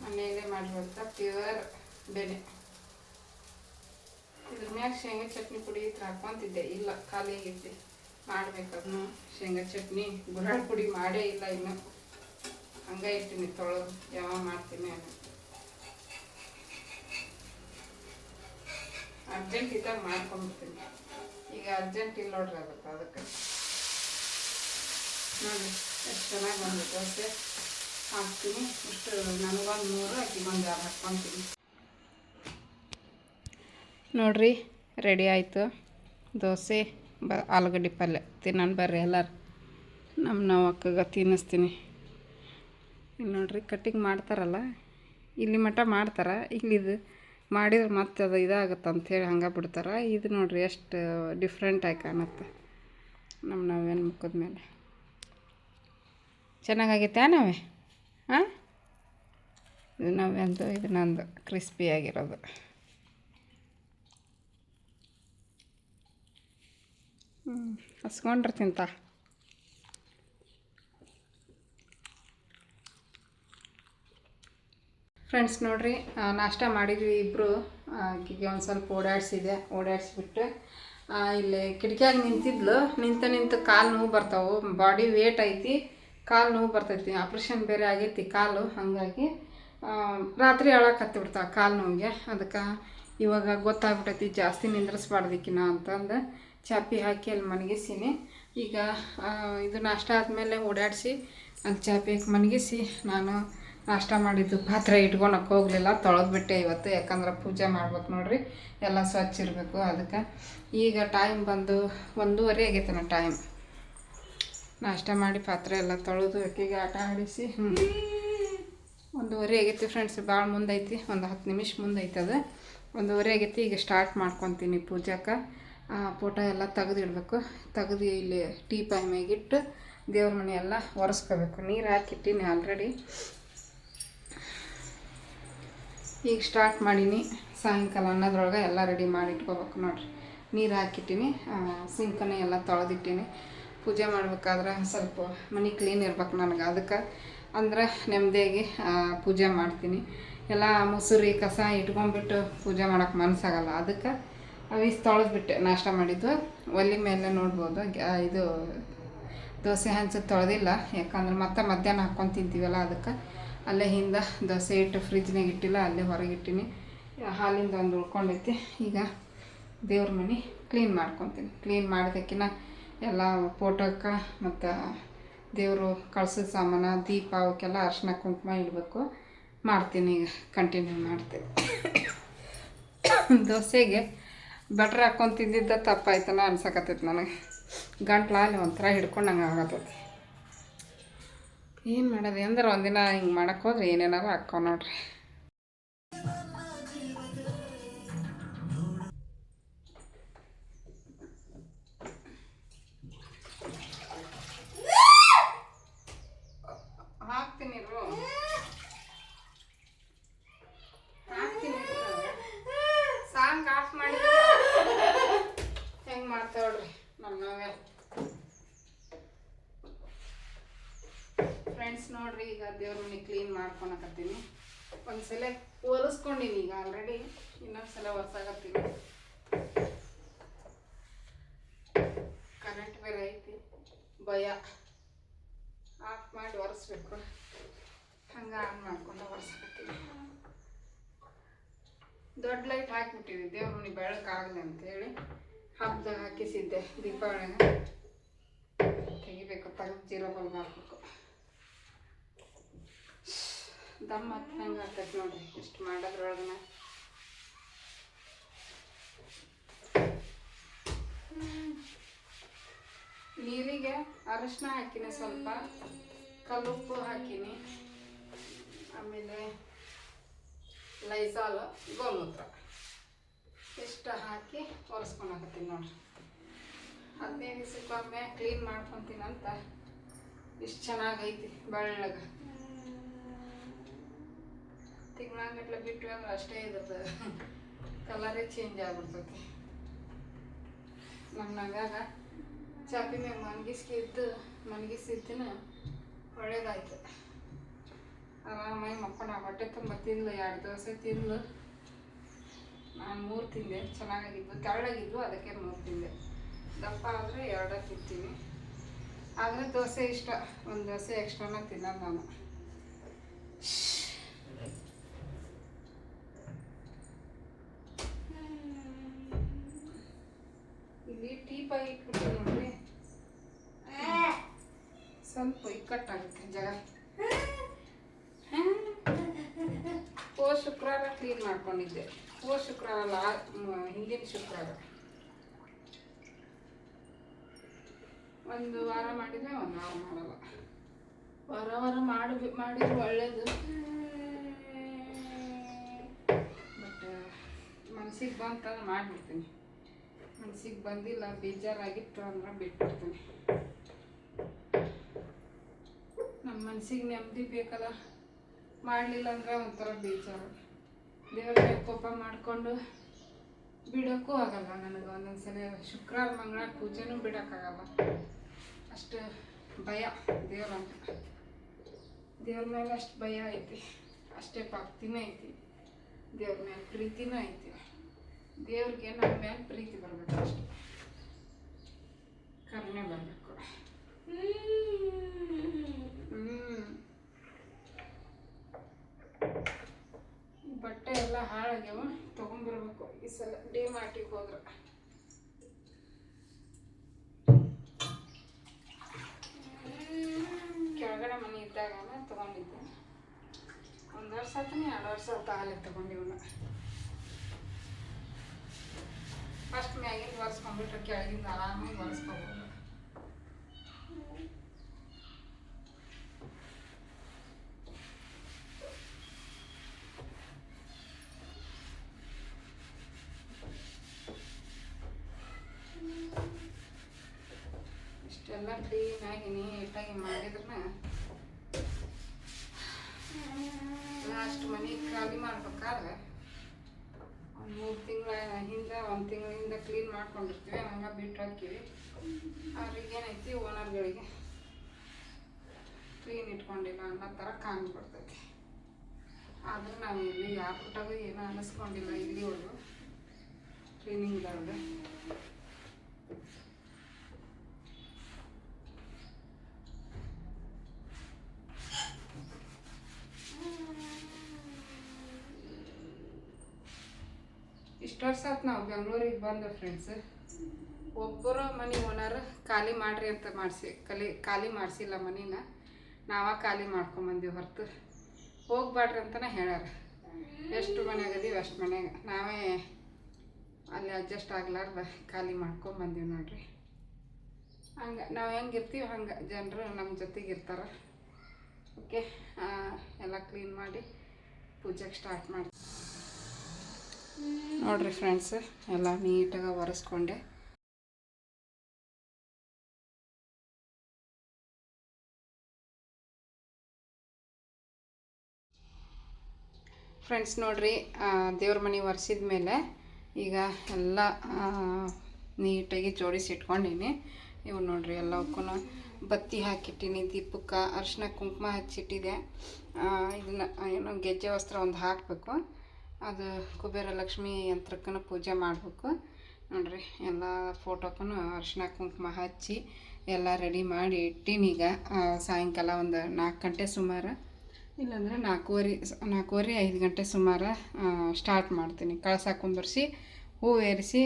ಮನೆಯಲ್ಲೇ ಮಾಡಿರುವಂಥ ಪ್ಯೂರ್ ಬೆಲೆ ಇದ್ರ ಮ್ಯಾಗ ಶೇಂಗಾ ಚಟ್ನಿ ಪುಡಿ ಇತ್ರ ಹಾಕೊಂತಿದ್ದೆ ಇಲ್ಲ, ಖಾಲಿ ಆಗಿದ್ದೆ. ಮಾಡ್ಬೇಕು ಅದನ್ನು ಶೇಂಗಾ ಚಟ್ನಿ ಗುರಾಳ್ ಪುಡಿ ಮಾಡೇ ಇಲ್ಲ ಇನ್ನು. ಹಂಗ ಇಟ್ಟಿನಿ ತೊಳೆದು ಯಾವಾಗ ಮಾಡ್ತೀನಿ ಅನ್ನೋ ಅರ್ಜೆಂಟ್ ಇದ್ದಾಗ ಮಾಡ್ಕೊಂಡ್ಬಿಡ್ತೀನಿ ಈಗ ಅರ್ಜೆಂಟ್ ಇಲ್ಲ ನೋಡ್ರಿ ಅದಕ್ಕೆ ಅದಕ್ಕೆ. ನೋಡಿ, ಎಷ್ಟು ಚೆನ್ನಾಗಿ ಬಂದು ದೋಸೆ ಹಾಕ್ತೀನಿ. ಇಷ್ಟು ನನಗೊಂದು ನೂರು ಎರಡು ಹಾಕ್ಕೊತೀನಿ. ನೋಡ್ರಿ, ರೆಡಿ ಆಯಿತು. ದೋಸೆ, ಬ, ಆಲೂಗಡ್ಡೆ ಪಲ್ಯ. ತಿನ್ನೋಣ ಬರ್ರಿ ಎಲ್ಲರು. ನಮ್ಮ ನಾವು ಅಕ್ಕಗ ತಿನ್ನಿಸ್ತೀನಿ. ಇಲ್ಲಿ ನೋಡ್ರಿ ಕಟ್ಟಿಂಗ್ ಮಾಡ್ತಾರಲ್ಲ. ಇಲ್ಲಿ ಮಠ ಮಾಡ್ತಾರೆ. ಇಲ್ಲಿದು ಮಾಡಿದ್ರೆ ಮತ್ತೆ ಅದು ಇದಾಗುತ್ತೆ ಅಂಥೇಳಿ ಹಂಗೆ ಬಿಡ್ತಾರೆ. ಇದು ನೋಡಿರಿ ಎಷ್ಟು ಡಿಫ್ರೆಂಟಾಗಿ ಕಾಣುತ್ತೆ. ನಮ್ಮ ನಾವೇನು ಮುಖದ ಮೇಲೆ. ಚೆನ್ನಾಗಾಗೈತೆ ನಾವೇ? ಹಾಂ ಇದು ನಾವೆಂದು ಇದು ನಂದು ಕ್ರಿಸ್ಪಿಯಾಗಿರೋದು ಹ್ಞೂ ಹಸ್ಕೊಂಡ್ರೆ ತಿಂತ? ಫ್ರೆಂಡ್ಸ್ ನೋಡ್ರಿ ನಾಷ್ಟ ಮಾಡಿದ್ವಿ ಇಬ್ಬರು ಆಕೆಗೆ ಒಂದು ಸ್ವಲ್ಪ ಓಡಾಡಿಸಿದೆ. ಓಡಾಡಿಸ್ಬಿಟ್ಟು ಇಲ್ಲಿ ಕಿಟಕಿಯಾಗ ನಿಂತಿದ್ಲು. ನಿಂತ ನಿಂತು ಕಾಲು ನೋವು ಬರ್ತಾವೆ. ಬಾಡಿ ವೇಟ್ ಐತಿ. ಕಾಲು ನೋವು ಬರ್ತೈತಿ. ಆಪ್ರೇಷನ್ ಬೇರೆ ಆಗೈತಿ ಕಾಲು. ಹಾಗಾಗಿ ರಾತ್ರಿ ಅಳಕ್ಕೆ ಬಿಡ್ತಾವೆ ಕಾಲು ನೋವಿಗೆ. ಅದಕ್ಕೆ ಇವಾಗ ಗೊತ್ತಾಗ್ಬಿಟ್ಟೈತಿ ಜಾಸ್ತಿ ನಿಂದ್ರಿಸ್ಬಾರ್ದಿಕ್ಕಿನ ಅಂತಂದು ಚಾಪಿ ಹಾಕಿ ಅಲ್ಲಿ ಮನಗಿಸಿನಿ. ಈಗ ಇದು ನಾಷ್ಟ ಆದಮೇಲೆ ಓಡಾಡಿಸಿ, ಅಲ್ಲಿ ಚಾಪಿ ಹಾಕಿ ಮನಗಿಸಿ, ನಾನು ನಾಷ್ಟ ಮಾಡಿದ್ದು ಪಾತ್ರೆ ಇಟ್ಕೊಳಕ್ಕೆ ಹೋಗಲಿಲ್ಲ ತೊಳೆದ್ಬಿಟ್ಟೆ ಇವತ್ತು. ಯಾಕಂದ್ರೆ ಪೂಜೆ ಮಾಡ್ಬೇಕು ನೋಡ್ರಿ, ಎಲ್ಲ ಸ್ವಚ್ಛ ಇರಬೇಕು ಅದಕ್ಕೆ. ಈಗ ಟೈಮ್ ಬಂದು ಒಂದೂವರೆ ಆಗೈತೆ ನಾ ಟೈಮ್ ನಾಷ್ಟ ಮಾಡಿ ಪಾತ್ರೆ ಎಲ್ಲ ತೊಳೆದು ಅಕ್ಕಿಗೆ ಆಟ ಆಡಿಸಿ ಒಂದೂವರೆ ಆಗೈತಿ ಫ್ರೆಂಡ್ಸ್ ಭಾಳ ಮುಂದೈತಿ, ಒಂದು ಹತ್ತು ನಿಮಿಷ ಮುಂದೈತೆ ಅದು. ಒಂದೂವರೆ ಆಗೈತಿ, ಈಗ ಸ್ಟಾರ್ಟ್ ಮಾಡ್ಕೊತೀನಿ ಪೂಜಾಕ. ಫೋಟೋ ಎಲ್ಲ ತೆಗೆದಿಡ್ಬೇಕು. ತೆಗೆದು ಇಲ್ಲಿ ಟೀ ಪಾಯ್ ಮೇಗಿಟ್ಟು ದೇವ್ರ ಮನೆ ಎಲ್ಲ ಒರೆಸ್ಕೋಬೇಕು. ನೀರು ಹಾಕಿಟ್ಟಿನಿ ಆಲ್ರೆಡಿ ಈಗ ಸ್ಟಾರ್ಟ್ ಮಾಡೀನಿ. ಸಾಯಂಕಾಲ ಅನ್ನೋದ್ರೊಳಗೆ ಎಲ್ಲ ರೆಡಿ ಮಾಡಿ ಇಟ್ಕೋಬೇಕು ನೋಡ್ರಿ. ನೀರು ಹಾಕಿಟ್ಟೀನಿ ಸಿಂಕನ್ನು ಎಲ್ಲ ತೊಳೆದಿಟ್ಟೀನಿ. ಪೂಜೆ ಮಾಡ್ಬೇಕಾದ್ರೆ ಸ್ವಲ್ಪ ಮನೆ ಕ್ಲೀನ್ ಇರ್ಬೇಕು ನನಗೆ. ಅದಕ್ಕೆ ಅಂದ್ರೆ ನೆಮ್ಮದಿಯಾಗಿ ಪೂಜೆ ಮಾಡ್ತೀನಿ. ಎಲ್ಲ ಮೊಸರಿ, ಕಸ ಇಟ್ಕೊಂಡ್ಬಿಟ್ಟು ಪೂಜೆ ಮಾಡೋಕೆ ಮನಸ್ಸಾಗಲ್ಲ ಅದಕ್ಕೆ ಅವಿಸ್ ತೊಳೆದ್ಬಿಟ್ಟೆ, ನಾಷ್ಟ ಮಾಡಿದ್ದು. ಒಲೆ ಮೇಲೆ ನೋಡ್ಬೋದು ಇದು ದೋಸೆ ಹಂಚು ತೊಳೆದಿಲ್ಲ. ಯಾಕಂದ್ರೆ ಮತ್ತೆ ಮಧ್ಯಾಹ್ನ ಹಾಕ್ಕೊಂಡು ತಿಂತೀವಲ್ಲ ಅದಕ್ಕೆ. ಅಲ್ಲೇ ಹಿಂದೆ ದೋಸೆ ಇಟ್ಟು ಫ್ರಿಜ್ನಾಗ ಇಟ್ಟಿಲ್ಲ, ಅಲ್ಲೇ ಹೊರಗೆ ಇಟ್ಟಿನಿ. ಹಾಲಿಂದ ಒಂದು ಉಳ್ಕೊಂಡೈತಿ. ಈಗ ದೇವ್ರ ಮನೆ ಕ್ಲೀನ್ ಮಾಡ್ಕೊತೀನಿ. ಕ್ಲೀನ್ ಮಾಡಿದಕ್ಕಿನ ಎಲ್ಲ ಫೋಟೋಕ್ಕೆ ಮತ್ತು ದೇವರು ಕಳ್ಸಿದ ಸಾಮಾನ, ದೀಪ ಅವಕ್ಕೆಲ್ಲ ಅರ್ಶಿನ ಕುಂಕುಮ ಇಡಬೇಕು. ಮಾಡ್ತೀನಿ ಈಗ ಕಂಟಿನ್ಯೂ ಮಾಡ್ತೀನಿ. ದೋಸೆಗೆ ಬಟ್ರ್ ಹಾಕೊಂಡು ತಿಂದಿದ್ದ ತಪ್ಪಾಯ್ತನ ಅನ್ಸಕತ್ತೈತಿ ನನಗೆ. ಗಂಟ್ಲಲ್ಲಿ ಒಂಥರ ಹಿಡ್ಕೊಂಡು ನಂಗೆ ಆಗತ್ತೈತಿ. ಏನು ಮಾಡೋದು? ಅಂದ್ರೆ ಒಂದಿನ ಹಿಂಗೆ ಮಾಡೋಕ್ಕೋದ್ರೆ ಏನೇನಾರು ಹಾಕ್ಕೋ ನೋಡ್ರಿ ಹಾಕ್ತೀನಿ ಇರು. ಹಾಕ್ತೀನಿ ಇರು. ಸಾಂಗ್ ಆಫ್ ಮಾಡಿದ್ರೆ ಹೆಂಗೆ ಮಾಡ್ತಾವ್ರಿ ನಮ್ಮವೆ ಫ್ರೆಂಡ್ಸ್ ನೋಡ್ರಿ, ಈಗ ದೇವ್ರ ಮನೆ ಕ್ಲೀನ್ ಮಾಡ್ಕೊಳಕತ್ತೀನಿ. ಒಂದ್ಸಲ ಒರೆಸ್ಕೊಂಡಿನಿ ಈಗ ಆಲ್ರೆಡಿ ಇನ್ನೊಂದ್ಸಲ ಒರ್ಸಾಕತ್ತೀನಿ ಕರೆಂಟ್ ಬೇರೆ ಐತಿ. ಭಯ. ಆಫ್ ಮಾಡಿ ಒರೆಸ್ಬೇಕು. ಹಂಗೆ ಆನ್ ಮಾಡ್ಕೊಂಡು ಒರೆಸ್ಬೇಕೀನಿ ದೊಡ್ಡ ಲೈಟ್ ಹಾಕ್ಬಿಟ್ಟಿದ್ದೆ ದೇವ್ರ ಮನೆ ಬೆಳಕಾಗಲಿ ಅಂತೇಳಿ ಹಬ್ಬದಾಗ ಹಾಕಿಸಿದ್ದೆ ದೀಪಾವಳಿನ. ತೆಗಿಬೇಕು, ತೆಗೆದು ಜೀರೋ ಬಲ್ಬ್ ಹಾಕ್ಬೇಕು. ದಮ್ ಹತ್ತಂಗೆ ಆಗ್ತೈತೆ ನೋಡ್ರಿ. ಇಷ್ಟು ಮಾಡೋದ್ರೊಳಗನ. ನೀರಿಗೆ ಅರಶಿನ ಹಾಕಿನಿ ಸ್ವಲ್ಪ. ಕಲ್ಲುಪ್ಪು ಹಾಕಿನಿ. ಆಮೇಲೆ ಲೈಸಾಲ್, ಗೋಮೂತ್ರ. ಇಷ್ಟು ಹಾಕಿ ಒರೆಸ್ಕೊಂಡಾಕತ್ತೀನಿ ನೋಡ್ರಿ. ಹದಿನೈದು ದಿವಸಕ್ಕೊಮ್ಮೆ ಕ್ಲೀನ್ ಮಾಡ್ಕೊತೀನಂತ. ಇಷ್ಟು ಚೆನ್ನಾಗೈತಿ, ಬೆಳ್ಳಗೆ. ತಿಂಗಳಂಗಟ್ಲೆ ಬಿಟ್ಟು ಅಂದ್ರೆ ಅಷ್ಟೇ ಇರ್ತದೆ. ಕಲರೇ ಚೇಂಜ್ ಆಗ್ಬಿಡ್ತೈತಿ. ನಮ್ಮ ನಂಗಾಗ ಚಾಪಿ ಮ್ಯಾಗ ಮನ್ಗಿಸ್ಕಿದ್ದು ಮನ್ಗಿಸಿದ್ದಿನ ಒಳ್ಳೇದಾಯ್ತು. ಆರಾಮಾಗಿ ಮಕ್ಕಳು ಹೊಟ್ಟೆ ತುಂಬ ತಿಂದು ಎರಡು ದೋಸೆ ತಿಂದು ನಾನು ಮೂರು ತಿಂದೆ ಚೆನ್ನಾಗಿದ್ವು ತೆಳ್ಳಗಿದ್ವು, ಅದಕ್ಕೆ ಮೂರು ತಿಂದೆ. ದಪ್ಪ ಆದರೆ ಎರಡೇ ತಿಂತೀನಿ. ಆದರೆ ದೋಸೆ ಇಷ್ಟ. ಒಂದು ದೋಸೆ ಎಕ್ಸ್ಟ್ರಾನ ತಿನ್ನೋದು ನಾನು ಇಲ್ಲಿ ಟೀ ಪೈ ಇಟ್ಬಿಟ್ಟು ನೋಡ್ರಿ ಸ್ವಲ್ಪ ಇಕ್ಕಟ್ಟಾಗುತ್ತೆ ಜಾಗ ಓ ಶುಕ್ರವಾರ ಕ್ಲೀನ್ ಮಾಡ್ಕೊಂಡಿದ್ದೆ. ಓ ಶುಕ್ರವಾರ ಮ್, ಹಿಂದಿನ ಶುಕ್ರವಾರ. ಒಂದು ವಾರ ಮಾಡಿದ್ರೆ ಒಂದು ವಾರ ಮಾಡಲ್ಲ. ವಾರ ವಾರ ಮಾಡಿ ಮಾಡಿದ್ರೆ ಒಳ್ಳೇದು. ಬಟ್ ಮನ್ಸಿಗೆ ಬಂತಂದ್ರೆ ಮಾಡಿಬಿಡ್ತೀನಿ. ಮನ್ಸಿಗೆ ಬಂದಿಲ್ಲ ಬೇಜಾರಾಗಿತ್ತು ಅಂದ್ರೆ ಬಿಟ್ಬಿಡ್ತೀನಿ. ನಮ್ಮ ಮನ್ಸಿಗೆ ನೆಮ್ಮದಿ ಬೇಕಲ್ಲ. ಮಾಡಲಿಲ್ಲ ಅಂದ್ರೆ ಒಂಥರ ಬೇಜಾರು. ದೇವ್ರ ಕೋಪ ಮಾಡಿಕೊಂಡು ಬಿಡೋಕ್ಕೂ ಆಗಲ್ಲ ನನಗೆ ಒಂದೊಂದ್ಸಲ ಶುಕ್ರವಾರ, ಮಂಗಳವಾರ ಪೂಜೆನೂ ಬಿಡೋಕ್ಕಾಗಲ್ಲ. ಅಷ್ಟು ಭಯ ದೇವ್ರ ದೇವ್ರ ಮೇಲೆ ಅಷ್ಟು ಭಯ ಐತಿ. ಅಷ್ಟೇ ಭಕ್ತಿನೂ ಐತಿ. ದೇವ್ರ ಮೇಲೆ ಪ್ರೀತಿನೂ ಐತಿ. ದೇವ್ರಿಗೆ ನಮ್ಮ ಮೇಲೆ ಪ್ರೀತಿ ಬರಬೇಕು ಅಷ್ಟೆ. ಕರುಣೆ ಬರಬೇಕು ಹ್ಮ್ ಈ ಬಟ್ಟೆ ಎಲ್ಲ ಹಾಳಾಗ್ಯಾವ ತೊಗೊಂಬರ್ಬೇಕು ಈ ಸಲ ಡಿ ಮಾರ್ಟಿಗೆ ಹೋದ್ರೆ. ಕೆಳಗಡೆ ಮನೆ ಇದ್ದಾಗ ತೊಗೊಂಡಿದ್ದೆ. ಒಂದು ವರ್ಷ ಆತನೇ, ಎರಡು ವರ್ಷ ಆತ ಹಾಲೆ ತೊಗೊಂಡಿವನ. ಫಸ್ಟ್ ಮ್ಯಾಗಿಂದ ಒರೆಸ್ಕೊಂಡ್ಬಿಟ್ರೆ ಕೆಳಗಿಂದ ಆರಾಮಾಗಿ ಒರೆಸ್ಕೋಬೋದು ಇಷ್ಟೆಲ್ಲ ಕ್ಲೀನಾಗಿ ನೀಟಾಗಿ ಮಾಡಿದ್ರೆ ಲಾಸ್ಟ್ ಮನೆ ಖಾಲಿ ಮಾಡ್ಬೇಕಾದ್ರೆ ಒಂದು ಮೂರು ತಿಂಗಳ ಹಿಂದೆ, ಒಂದು ತಿಂಗಳಿಂದ ಕ್ಲೀನ್ ಮಾಡ್ಕೊಂಡಿರ್ತೀವಿ, ಹಂಗೆ ಬಿಟ್ಟು ಹಾಕಿವಿ ಅವ್ರಿಗೆ ಏನೈತಿ ಓನರ್ಗಳಿಗೆ ಕ್ಲೀನ್ ಇಟ್ಕೊಂಡಿಲ್ಲ ಅನ್ನೋ ಥರ ಕಾಣಿಸ್ಬಿಡ್ತೈತಿ ಆದ್ರೆ ನಾವು ಇಲ್ಲಿ ಯಾರು ಕೊಟ್ಟಾಗ ಏನೂ ಅನ್ನಿಸ್ಕೊಂಡಿಲ್ಲ ಇಲ್ಲಿವರೆಗೂ ಕ್ಲೀನಿಂಗ್ದಾಗ ಇಷ್ಟು ವರ್ಷ ನಾವು ಬೆಂಗಳೂರಿಗೆ ಬಂದು ಫ್ರೆಂಡ್ಸ್ ಒಬ್ಬರು ಮನೆ ಓನರ್ ಖಾಲಿ ಮಾಡ್ರಿ ಅಂತ ಮಾಡಿಸಿ, ಕಲಿ, ಖಾಲಿ ಮಾಡಿಸಿಲ್ಲ ಮನಿನ. ನಾವ ಖಾಲಿ ಮಾಡ್ಕೊಂಬಂದೀವಿ ಹೊರತು. ಹೋಗ್ಬಾಡ್ರಿ ಅಂತಲೇ ಹೇಳ್ಯಾರ. ಎಷ್ಟು ಮನ್ಯಾಗ ಅದೀವಿ, ಅಷ್ಟು ಮನ್ಯಾಗ. ನಾವೇ ಅಲ್ಲಿ ಅಡ್ಜಸ್ಟ್ ಆಗ್ಲಾರ್ದ, ಖಾಲಿ ಮಾಡ್ಕೊಂಬಂದೀವಿ ನೋಡ್ರಿ. ಹಂಗೆ, ನಾವು ಹೆಂಗೆ ಇರ್ತೀವಿ ಹಂಗೆ, ಜನರು ನಮ್ಮ ಜೊತೆಗೆ ಇರ್ತಾರೆ. ಓಕೆ ಎಲ್ಲ ಕ್ಲೀನ್ ಮಾಡಿ ಪೂಜೆಗೆ ಸ್ಟಾರ್ಟ್ ಮಾಡಿ ನೋಡ್ರಿ ಫ್ರೆಂಡ್ಸ್ ಎಲ್ಲ ನೀಟಾಗಿ ಒರೆಸ್ಕೊಂಡೆ. ಫ್ರೆಂಡ್ಸ್ ನೋಡ್ರಿ ದೇವ್ರ ಮನೆ ಒರೆಸಿದ ಮೇಲೆ ಈಗ ಎಲ್ಲ ನೀಟಾಗಿ ಜೋಡಿಸಿ ಇಟ್ಕೊಂಡೀನಿ ಇವು ನೋಡ್ರಿ, ಎಲ್ಲವಕ್ಕೂ ಬತ್ತಿ ಹಾಕಿಟ್ಟಿನಿ, ದೀಪಕ್ಕೆ ಅರಿಶಿನ ಕುಂಕುಮ ಹಚ್ಚಿಟ್ಟಿದೆ. ಇದನ್ನ ಏನೋ ಗೆಜ್ಜೆ ವಸ್ತ್ರ ಒಂದು ಹಾಕಬೇಕು. ಅದು ಕುಬೇರ ಲಕ್ಷ್ಮಿ ಯಂತ್ರಕ್ಕೂ ಪೂಜೆ ಮಾಡಬೇಕು. ನೋಡಿರಿ ಎಲ್ಲ ಫೋಟೋಕ್ಕೂ ಅರಿಶಿನ ಕುಂಕುಮ ಹಚ್ಚಿ ಎಲ್ಲ ರೆಡಿ ಮಾಡಿ ಇಟ್ಟೀನಿ ಈಗ ಆ, ಸಾಯಂಕಾಲ ಒಂದು ನಾಲ್ಕು ಗಂಟೆ ಸುಮಾರು. ಇಲ್ಲಾಂದರೆ ನಾಲ್ಕೂವರೆ ನಾಲ್ಕೂವರೆ ಐದು ಗಂಟೆ ಸುಮಾರು ಸ್ಟಾರ್ಟ್ ಮಾಡ್ತೀನಿ. ಕಳಸ ಕುಂದರ್ಸಿ ಹೂ ಏರಿಸಿ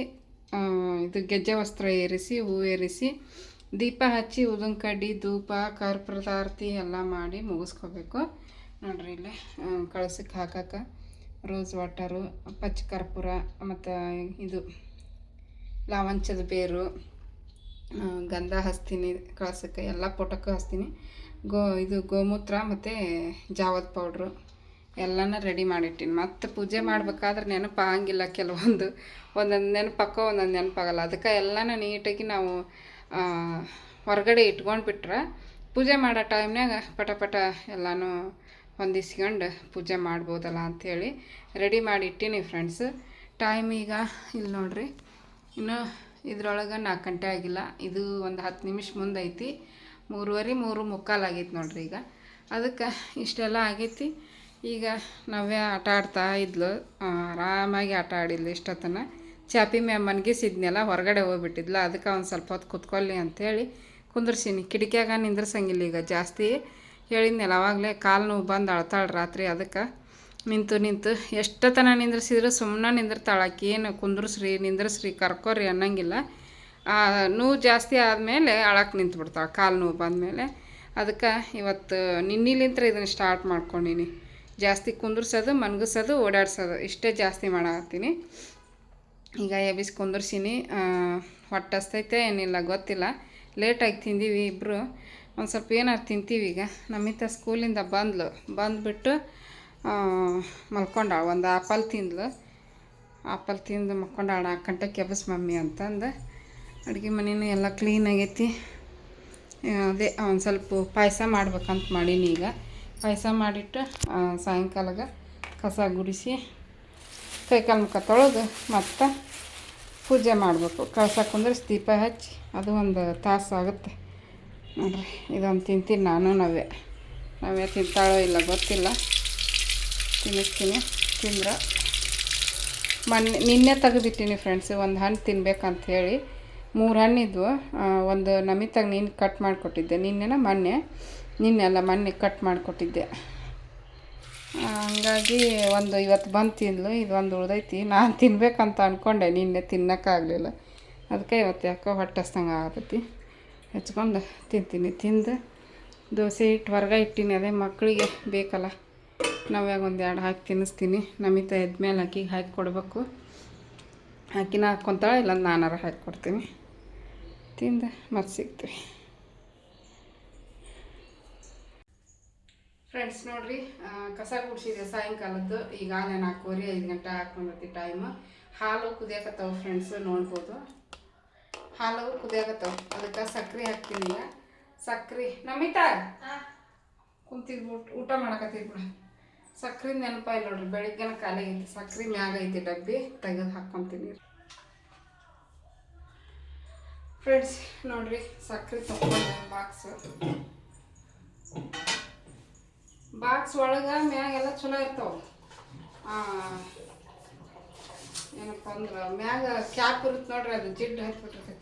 ಇದು ಗೆಜ್ಜೆ ವಸ್ತ್ರ ಏರಿಸಿ ಹೂ ಏರಿಸಿ ದೀಪ ಹಚ್ಚಿ ಉದನ್ ಕಡ್ಡಿ ಧೂಪ ಕರ್ಪೂರದ ಆರತಿ ಎಲ್ಲ ಮಾಡಿ ಮುಗಿಸ್ಕೋಬೇಕು. ನೋಡ್ರಿ ಇಲ್ಲಿ ಕಳಸಕ್ಕೆ ಹಾಕಕ್ಕೆ. ರೋಸ್ ವಾಟರು ಪಚ್ಚ ಕರ್ಪೂರ ಮತ್ತು ಇದು ಲಾವಂಚದ ಬೇರು ಗಂಧ ಹಚ್ತೀನಿ ಕಳಸಕ್ಕೆ ಎಲ್ಲ ಫೋಟೋಕ್ಕೆ ಹಚ್ತೀನಿ ಗೋ ಇದು ಗೋಮೂತ್ರ ಮತ್ತು ಜಾವದ ಪೌಡ್ರು ಎಲ್ಲನ ರೆಡಿ ಮಾಡಿಟ್ಟಿನಿ ಮತ್ತು ಪೂಜೆ ಮಾಡಬೇಕಾದ್ರೆ ನೆನಪಾಗಂಗಿಲ್ಲ ಕೆಲವೊಂದು ಒಂದೊಂದು ನೆನಪಕ್ಕ ಒಂದೊಂದು ನೆನಪಾಗಲ್ಲ ಅದಕ್ಕೆ ಎಲ್ಲನ ನೀಟಾಗಿ ನಾವು ಹೊರಗಡೆ ಇಟ್ಕೊಂಡು ಬಿಟ್ರೆ ಪೂಜೆ ಮಾಡೋ ಟೈಮ್ನಾಗ ಪಟ ಪಟ ಎಲ್ಲನೂ ಹೊಂದಿಸ್ಕೊಂಡು ಪೂಜೆ ಮಾಡ್ಬೋದಲ್ಲ ಅಂಥೇಳಿ ರೆಡಿ ಮಾಡಿ ಇಟ್ಟೀನಿ ಫ್ರೆಂಡ್ಸ್ ಟೈಮ್ ಈಗ ಇಲ್ಲಿ ನೋಡ್ರಿ, ಇನ್ನು ಇದ್ರೊಳಗೆ ನಾಲ್ಕು ಗಂಟೆ ಆಗಿಲ್ಲ. ಇದು ಒಂದು ಹತ್ತು ನಿಮಿಷ ಮುಂದೈತಿ ಮೂರುವರೆ, ಮೂರು ಮುಕ್ಕಾಲು ಆಗೈತಿ ನೋಡ್ರಿ ಈಗ. ಅದಕ್ಕೆ ಇಷ್ಟೆಲ್ಲ ಆಗೈತಿ. ಈಗ ನಾವೇ ಆಟ ಆಡ್ತಾ ಇದ್ಲು. ಆರಾಮಾಗಿ ಆಟ ಆಡಿದ್ಲು ಇಷ್ಟೊತ್ತನ. ಚಾಪಿ ಮ್ಯಾಮ್ ಮನ್ಗಿಸಿದ್ನೆಲ್ಲ, ಹೊರಗಡೆ ಹೋಗ್ಬಿಟ್ಟಿದ್ಲು. ಅದಕ್ಕೆ ಒಂದು ಸ್ವಲ್ಪ ಹೊತ್ತು ಕುತ್ಕೊಳ್ಳಿ ಅಂಥೇಳಿ ಕುಂದ್ರಸೀನಿ. ಕಿಟಕಿಯಾಗ ನಿಂದ್ರಸಂಗಿಲ್ಲ ಈಗ ಜಾಸ್ತಿ. ಹೇಳಿದ್ನಲ್ಲ ಅವಾಗಲೇ ಕಾಲು ನೋವು ಬಂದು ಅಳ್ತಾಳೆ ರಾತ್ರಿ ಅದಕ್ಕೆ. ನಿಂತು ನಿಂತು ಎಷ್ಟೊತ್ತನ ನಿಂದ್ರಿಸಿದ್ರು ಸುಮ್ಮನೆ ನಿಂದಿರ್ತಾಳೆ. ಆಕಿ ಏನು ಕುಂದ್ರಸ್ರಿ, ನಿಂದ್ರಸ್ರಿ, ಕರ್ಕೋರಿ ಅನ್ನಂಗಿಲ್ಲ. ನೋವು ಜಾಸ್ತಿ ಆದಮೇಲೆ ಅಳಕ್ಕೆ ನಿಂತು ಬಿಡ್ತಾಳೆ ಕಾಲು ನೋವು ಬಂದಮೇಲೆ. ಅದಕ್ಕೆ ಇವತ್ತು ನಿನ್ನಿಲಿಂತ ಇದನ್ನು ಸ್ಟಾರ್ಟ್ ಮಾಡ್ಕೊಂಡಿನಿ. ಜಾಸ್ತಿ ಕುಂದ್ರಸೋದು, ಮನ್ಗಿಸೋದು, ಓಡಾಡ್ಸೋದು, ಇಷ್ಟೇ ಜಾಸ್ತಿ ಮಾಡತ್ತೀನಿ ಈಗ ಎಬಿಸ್ ಕುಂದ್ರಿಸೀನಿ. ಹೊಟ್ಟೆ ಹಸ್ತೈತೆ ಏನಿಲ್ಲ, ಗೊತ್ತಿಲ್ಲ. ಲೇಟಾಗಿ ತಿಂದೀವಿ ಇಬ್ಬರು ಒಂದು ಸ್ವಲ್ಪ ಏನಾರು ತಿಂತೀವಿ ಈಗ. ನಮ್ಮಿತ ಸ್ಕೂಲಿಂದ ಬಂದ್ಲು. ಬಂದುಬಿಟ್ಟು ಮಲ್ಕೊಂಡಾಳ. ಒಂದು ಆಪಲ್ ತಿಂದ್ಲು. ಆಪಲ್ ತಿಂದು ಮಲ್ಕೊಂಡಾಳು. ನಾಲ್ಕು ಗಂಟೆ ಕೆಬಸ್ ಮಮ್ಮಿ ಅಂತಂದು. ಅಡುಗೆ ಮನೆಯೂ ಎಲ್ಲ ಕ್ಲೀನ್ ಆಗೈತಿ. ಅದೇ, ಒಂದು ಸ್ವಲ್ಪ ಪಾಯಸ ಮಾಡ್ಬೇಕಂತ ಮಾಡೀನಿ ಈಗ. ಪಾಯಸ ಮಾಡಿಟ್ಟು ಸಾಯಂಕಾಲಗ ಕಸ ಗುಡಿಸಿ ಕೈಕಾಲು ಮುಖ ತೊಳೆದು ಮತ್ತು ಪೂಜೆ ಮಾಡಬೇಕು. ಕಳ್ಸಕ್ಕೆ ಕುಂದ್ರಿಸಿ ದೀಪ ಹಚ್ಚಿ. ಅದು ಒಂದು ತಾಸು ಆಗುತ್ತೆ. ನೋಡ್ರಿ ಇದೊಂದು ತಿಂತೀನಿ ನಾನು, ನಾವೇ. ನಾವೇ ತಿಂತಾಳೋ ಇಲ್ಲ ಗೊತ್ತಿಲ್ಲ. ತಿನ್ನಿಸ್ತೀನಿ. ತಿಂದ್ರೆ. ಮೊನ್ನೆ, ನಿನ್ನೆ ತೆಗೆದಿಟ್ಟಿನಿ ಫ್ರೆಂಡ್ಸ್ ಒಂದು ಹಣ್ಣು ತಿನ್ಬೇಕಂತ ಹೇಳಿ. ಮೂರು ಹಣ್ಣಿದ್ವು ಒಂದು ನಮಿತಾಗ ನೀನು ಕಟ್ ಮಾಡಿಕೊಟ್ಟಿದ್ದೆ. ನಿನ್ನೆನ ಮೊನ್ನೆ? ನಿನ್ನೆಲ್ಲ ಮೊನ್ನೆ ಕಟ್ ಮಾಡಿಕೊಟ್ಟಿದ್ದೆ. ಹಾಗಾಗಿ ಒಂದು ಇವತ್ತು ಬಂದು ತಿಂದ್ಲು ಇದು ಒಂದು ಉಳ್ದೈತಿ. ನಾನು ತಿನ್ಬೇಕಂತ ಅಂದ್ಕೊಂಡೆ ನಿನ್ನೆ ತಿನ್ನೋಕ್ಕಾಗಲಿಲ್ಲ. ಅದಕ್ಕೆ ಇವತ್ತು ಯಾಕೋ ಹೊಟ್ಟೆ ಹಸ್ದಂಗೆ ಆಗತೈತಿ. ಹೆಚ್ಕೊಂಡು ತಿಂತೀನಿ. ತಿಂದು ದೋಸೆ ಇಟ್ಟು ಹೊರಗೆ ಇಟ್ಟೀನಿ. ಅದೇ ಮಕ್ಕಳಿಗೆ ಬೇಕಲ್ಲ. ನಾವ್ಯಾಗ ಒಂದು ಎರಡು ಹಾಕಿ ತಿನ್ನಿಸ್ತೀನಿ. ನಮಿತ ಎದ್ಮೇಲೆ ಆಕಿಗೆ ಹಾಕಿ ಕೊಡಬೇಕು. ಹಾಕಿನ ಹಾಕ್ಕೊತಾಳೆ ಇಲ್ಲ ನಾನಾರ ಹಾಕಿ ಕೊಡ್ತೀನಿ. ತಿಂದು ಮತ್ತೆ ಸಿಗ್ತೀವಿ ಫ್ರೆಂಡ್ಸ್ ನೋಡಿರಿ ಕಸ ಗುಡಿಸಿದೆ ಸಾಯಂಕಾಲದ್ದು. ಈಗಾಗಲೇ ನಾಲ್ಕೂವರೆ ಐದು ಗಂಟೆ ಹಾಕೊಂಡೈತಿ ಟೈಮ್ ಹಾಲು ಕುದಿಯಕತ್ತವು ಫ್ರೆಂಡ್ಸ್ ನೋಡ್ಬೋದು. ಹಾಲು ಕುದಿಯಾಗತ್ತವ. ಅದಕ್ಕೆ ಸಕ್ರೆ ಹಾಕ್ತೀನಿ ಸಕ್ರೆ. ನಮಿತಾ? ಕುಂತಿದ್ಬಿಟ್ಟು ಊಟ ಮಾಡಕತ್ತಿದ್ಬಿಡ ಸಕ್ರೆ ನೆನಪಾಯಿಲ್ಲ ನೋಡ್ರಿ. ಬೆಳಿಗ್ಗೆನ ಖಾಲಿ ಐತಿ. ಸಕ್ರೆ ಮ್ಯಾಗ ಐತಿ ಡಬ್ಬಿ. ತೆಗೆದು ಹಾಕ್ಕೊಂತೀನಿ ಫ್ರೆಂಡ್ಸ್ ನೋಡ್ರಿ. ಸಕ್ರೆ ತಗೊಂಡ ಬಾಕ್ಸ್. ಬಾಕ್ಸ್ ಒಳಗೆ ಮ್ಯಾಗೆಲ್ಲ ಚಲೋ ಇರ್ತಾವ. ಏನಪ್ಪ ಅಂದ್ರೆ ಮ್ಯಾಗ ಕ್ಯಾಪ್ ಇರುತ್ತೆ ನೋಡ್ರಿ ಅದು. ಜಿಡ್ಡು ಹತ್ಬಿಟ್ಟಿರ್ತೈತಿ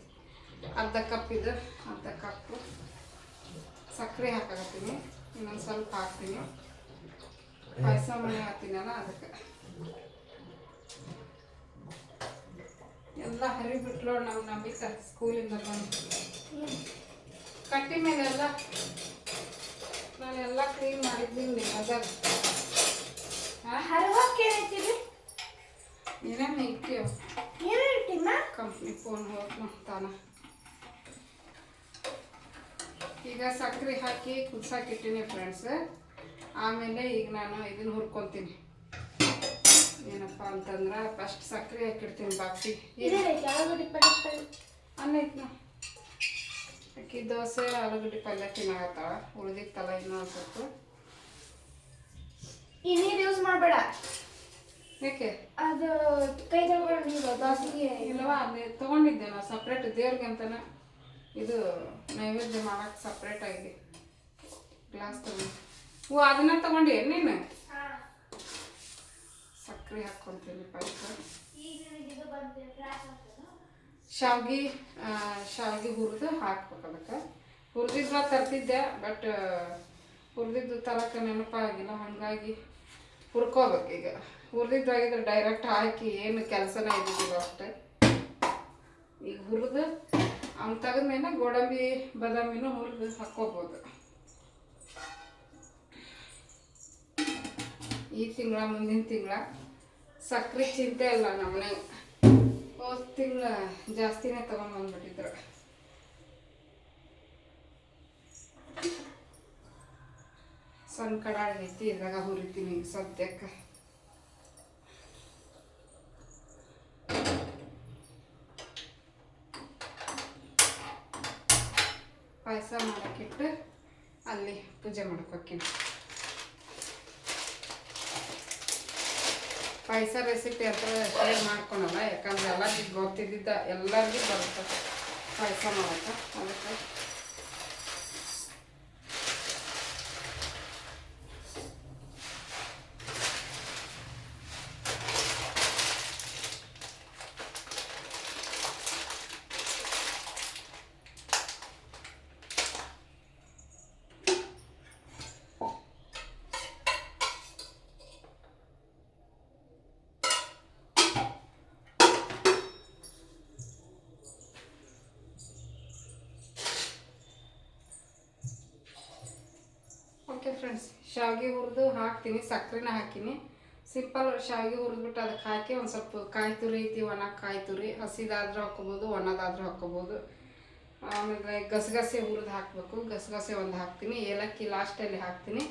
ಅರ್ಧ ಕಪ್ ಇದು ಅರ್ಧ ಕಪ್ಪು ಸಕ್ಕರೆ ಹಾಕಾಕತ್ತೀನಿ ಇನ್ನೊಂದು ಸ್ವಲ್ಪ ಹಾಕ್ತೀನಿ. ಪಾಯಸ ಮನೆ ಹಾಕ್ತೀನಲ್ಲ ಅದಕ್ಕೆ. ಎಲ್ಲ ಹರಿಬಿಟ್ಲು ನಾವು ನಂಬಿಕ ಸ್ಕೂಲಿಂದ ಬಂದು. ಕಟ್ಟಿ ಮೇಲೆ ಎಲ್ಲ ನಾನೆಲ್ಲ ಕ್ಲೀನ್ ಮಾಡಿದ್ದೀನಿ ಅದಾಗ ಏನೇನು ಇಟ್ಟಿವ ಏನು ಇಟ್ಟಿಮ್ಮ ಕಂಪ್ನಿ ಫೋನ್ ಹೋಗಿ ತಾನ ಈಗ ಸಕ್ಕರೆ ಹಾಕಿ ಕುದಿಸಾಕಿಟ್ಟಿನಿ ಫ್ರೆಂಡ್ಸ್ ಆಮೇಲೆ ಈಗ ನಾನು ಇದನ್ನ ಹುರ್ಕೊತೀನಿ. ಏನಪ್ಪ ಅಂತಂದ್ರೆ ಫಸ್ಟ್ ಸಕ್ಕರೆ ಹಾಕಿಡ್ತೀನಿ ಪಲ್ಯ ಅನ್ನ ಐತ್ನ ಅಕ್ಕಿ ದೋಸೆ ಆಲೂಗಡ್ಡೆ ಪಲ್ಯ ತಿನ್ನಾಗತ್ತಾವ ಉಳ್ದಿತ್ತಲ್ಲ ಇನ್ನೂ ಅನ್ಸತ್ತು ಈ ನೀರು ಯೂಸ್ ಮಾಡಬೇಡ. ಯಾಕೆ? ಅದು ಕೈ ನೀವು ದೋಸೆಗೆ ಇಲ್ಲವಾ ಅಲ್ಲಿ ತೊಗೊಂಡಿದ್ದೆ ನಾವು ಸಪ್ರೇಟ್ ದೇವ್ರಿಗೆ ಅಂತಾನೆ ಇದು ನೈವೇದ್ಯ ಮಾಡಕ್ಕೆ ಸಪ್ರೇಟ್ ಆಗಿದೆ ಗ್ಲಾಸ್ ತಗೊಂಡು. ಓ ಅದನ್ನ ತಗೊಂಡಿ ನೀನು? ಸಕ್ಕರೆ ಹಾಕ್ಕೊಂತೀನಿ ಪಾಯಸ. ಶಾವಿಗೆ ಶಾವ್ಗೆ ಹುರಿದು ಹಾಕ್ಬೇಕು ಅದಕ್ಕೆ. ಹುರಿದಿದ್ರ ತರ್ತಿದ್ದೆ ಬಟ್ ಹುರಿದಿದ್ದು ತರಕ್ಕೆ ನೆನಪಾಗಿಲ್ಲ ಹಾಗಾಗಿ ಹುರ್ಕೋಬೇಕು ಈಗ. ಹುರಿದಿದ್ದಾಗಿದ್ರೆ ಡೈರೆಕ್ಟ್ ಹಾಕಿ ಏನು ಕೆಲಸನೇ ಇದ್ದಿದ್ದಿಲ್ಲ ಅಷ್ಟೇ. ಈಗ ಹುರಿದು ಅವ್ನು ತೆಗೆದ್ಮೇಲೆ ಗೋಡಂಬಿ, ಬಾದಾಮಿನೂ ಹುರಿದು ಹಾಕ್ಕೋಬೋದು. ಈ ತಿಂಗಳ, ಮುಂದಿನ ತಿಂಗಳ ಸಕ್ಕರೆ ಚಿಂತೆ ಇಲ್ಲ ನಮ್ಮನೆ ಹೋದ ತಿಂಗಳ ಜಾಸ್ತಿನೇ ತಗೊಂಡ್ ಬಂದ್ಬಿಟ್ಟಿದ್ರು. ಸಣ್ಣ ಕಡಾಯಿ ಐತಿ ಇದ್ರಾಗ ಹುರಿತೀನಿ ಸದ್ಯಕ್ಕೆ. ಪಾಯಸ ಮಾಡೋಕ್ಕಿಟ್ಟು ಅಲ್ಲಿ ಪೂಜೆ ಮಾಡ್ಕೊತೀನಿ. ಪಾಯಸ ರೆಸಿಪಿ ಅಂತ ಶೇರ್ ಮಾಡ್ಕೊಳಲ್ಲ, ಯಾಕಂದ್ರೆ ಎಲ್ಲರಿಗೂ ಗೊತ್ತಿದ್ದಿದ್ದ ಎಲ್ಲರಿಗೂ ಬರುತ್ತೆ ಪಾಯಸ ಮಾಡೋಕ್ಕೆ ಅದಕ್ಕೆ ಓಕೆ ಫ್ರೆಂಡ್ಸ್ ಶಾವಿಗೆ ಹುರಿದು ಹಾಕ್ತೀನಿ, ಸಕ್ಕರೆನ ಹಾಕಿನಿ ಸಿಂಪಲ್ ಶಾವಿಗೆ ಹುರಿದ್ಬಿಟ್ಟು ಅದಕ್ಕೆ ಹಾಕಿ ಒಂದು ಸ್ವಲ್ಪ ಕಾಯಿ ತುರಿ ಐತಿ ಒಣ ಕಾಯಿ ತುರಿ ಹಸಿದಾದರೂ ಹಾಕ್ಕೋಬೋದು, ಒಣದಾದರೂ ಹಾಕ್ಕೋಬೋದು. ಆಮೇಲೆ ಗಸಗಸೆ ಹುರಿದು ಹಾಕಬೇಕು. ಗಸಗಸೆ ಒಂದು ಹಾಕ್ತೀನಿ. ಏಲಕ್ಕಿ ಲಾಸ್ಟಲ್ಲಿ ಹಾಕ್ತೀನಿ.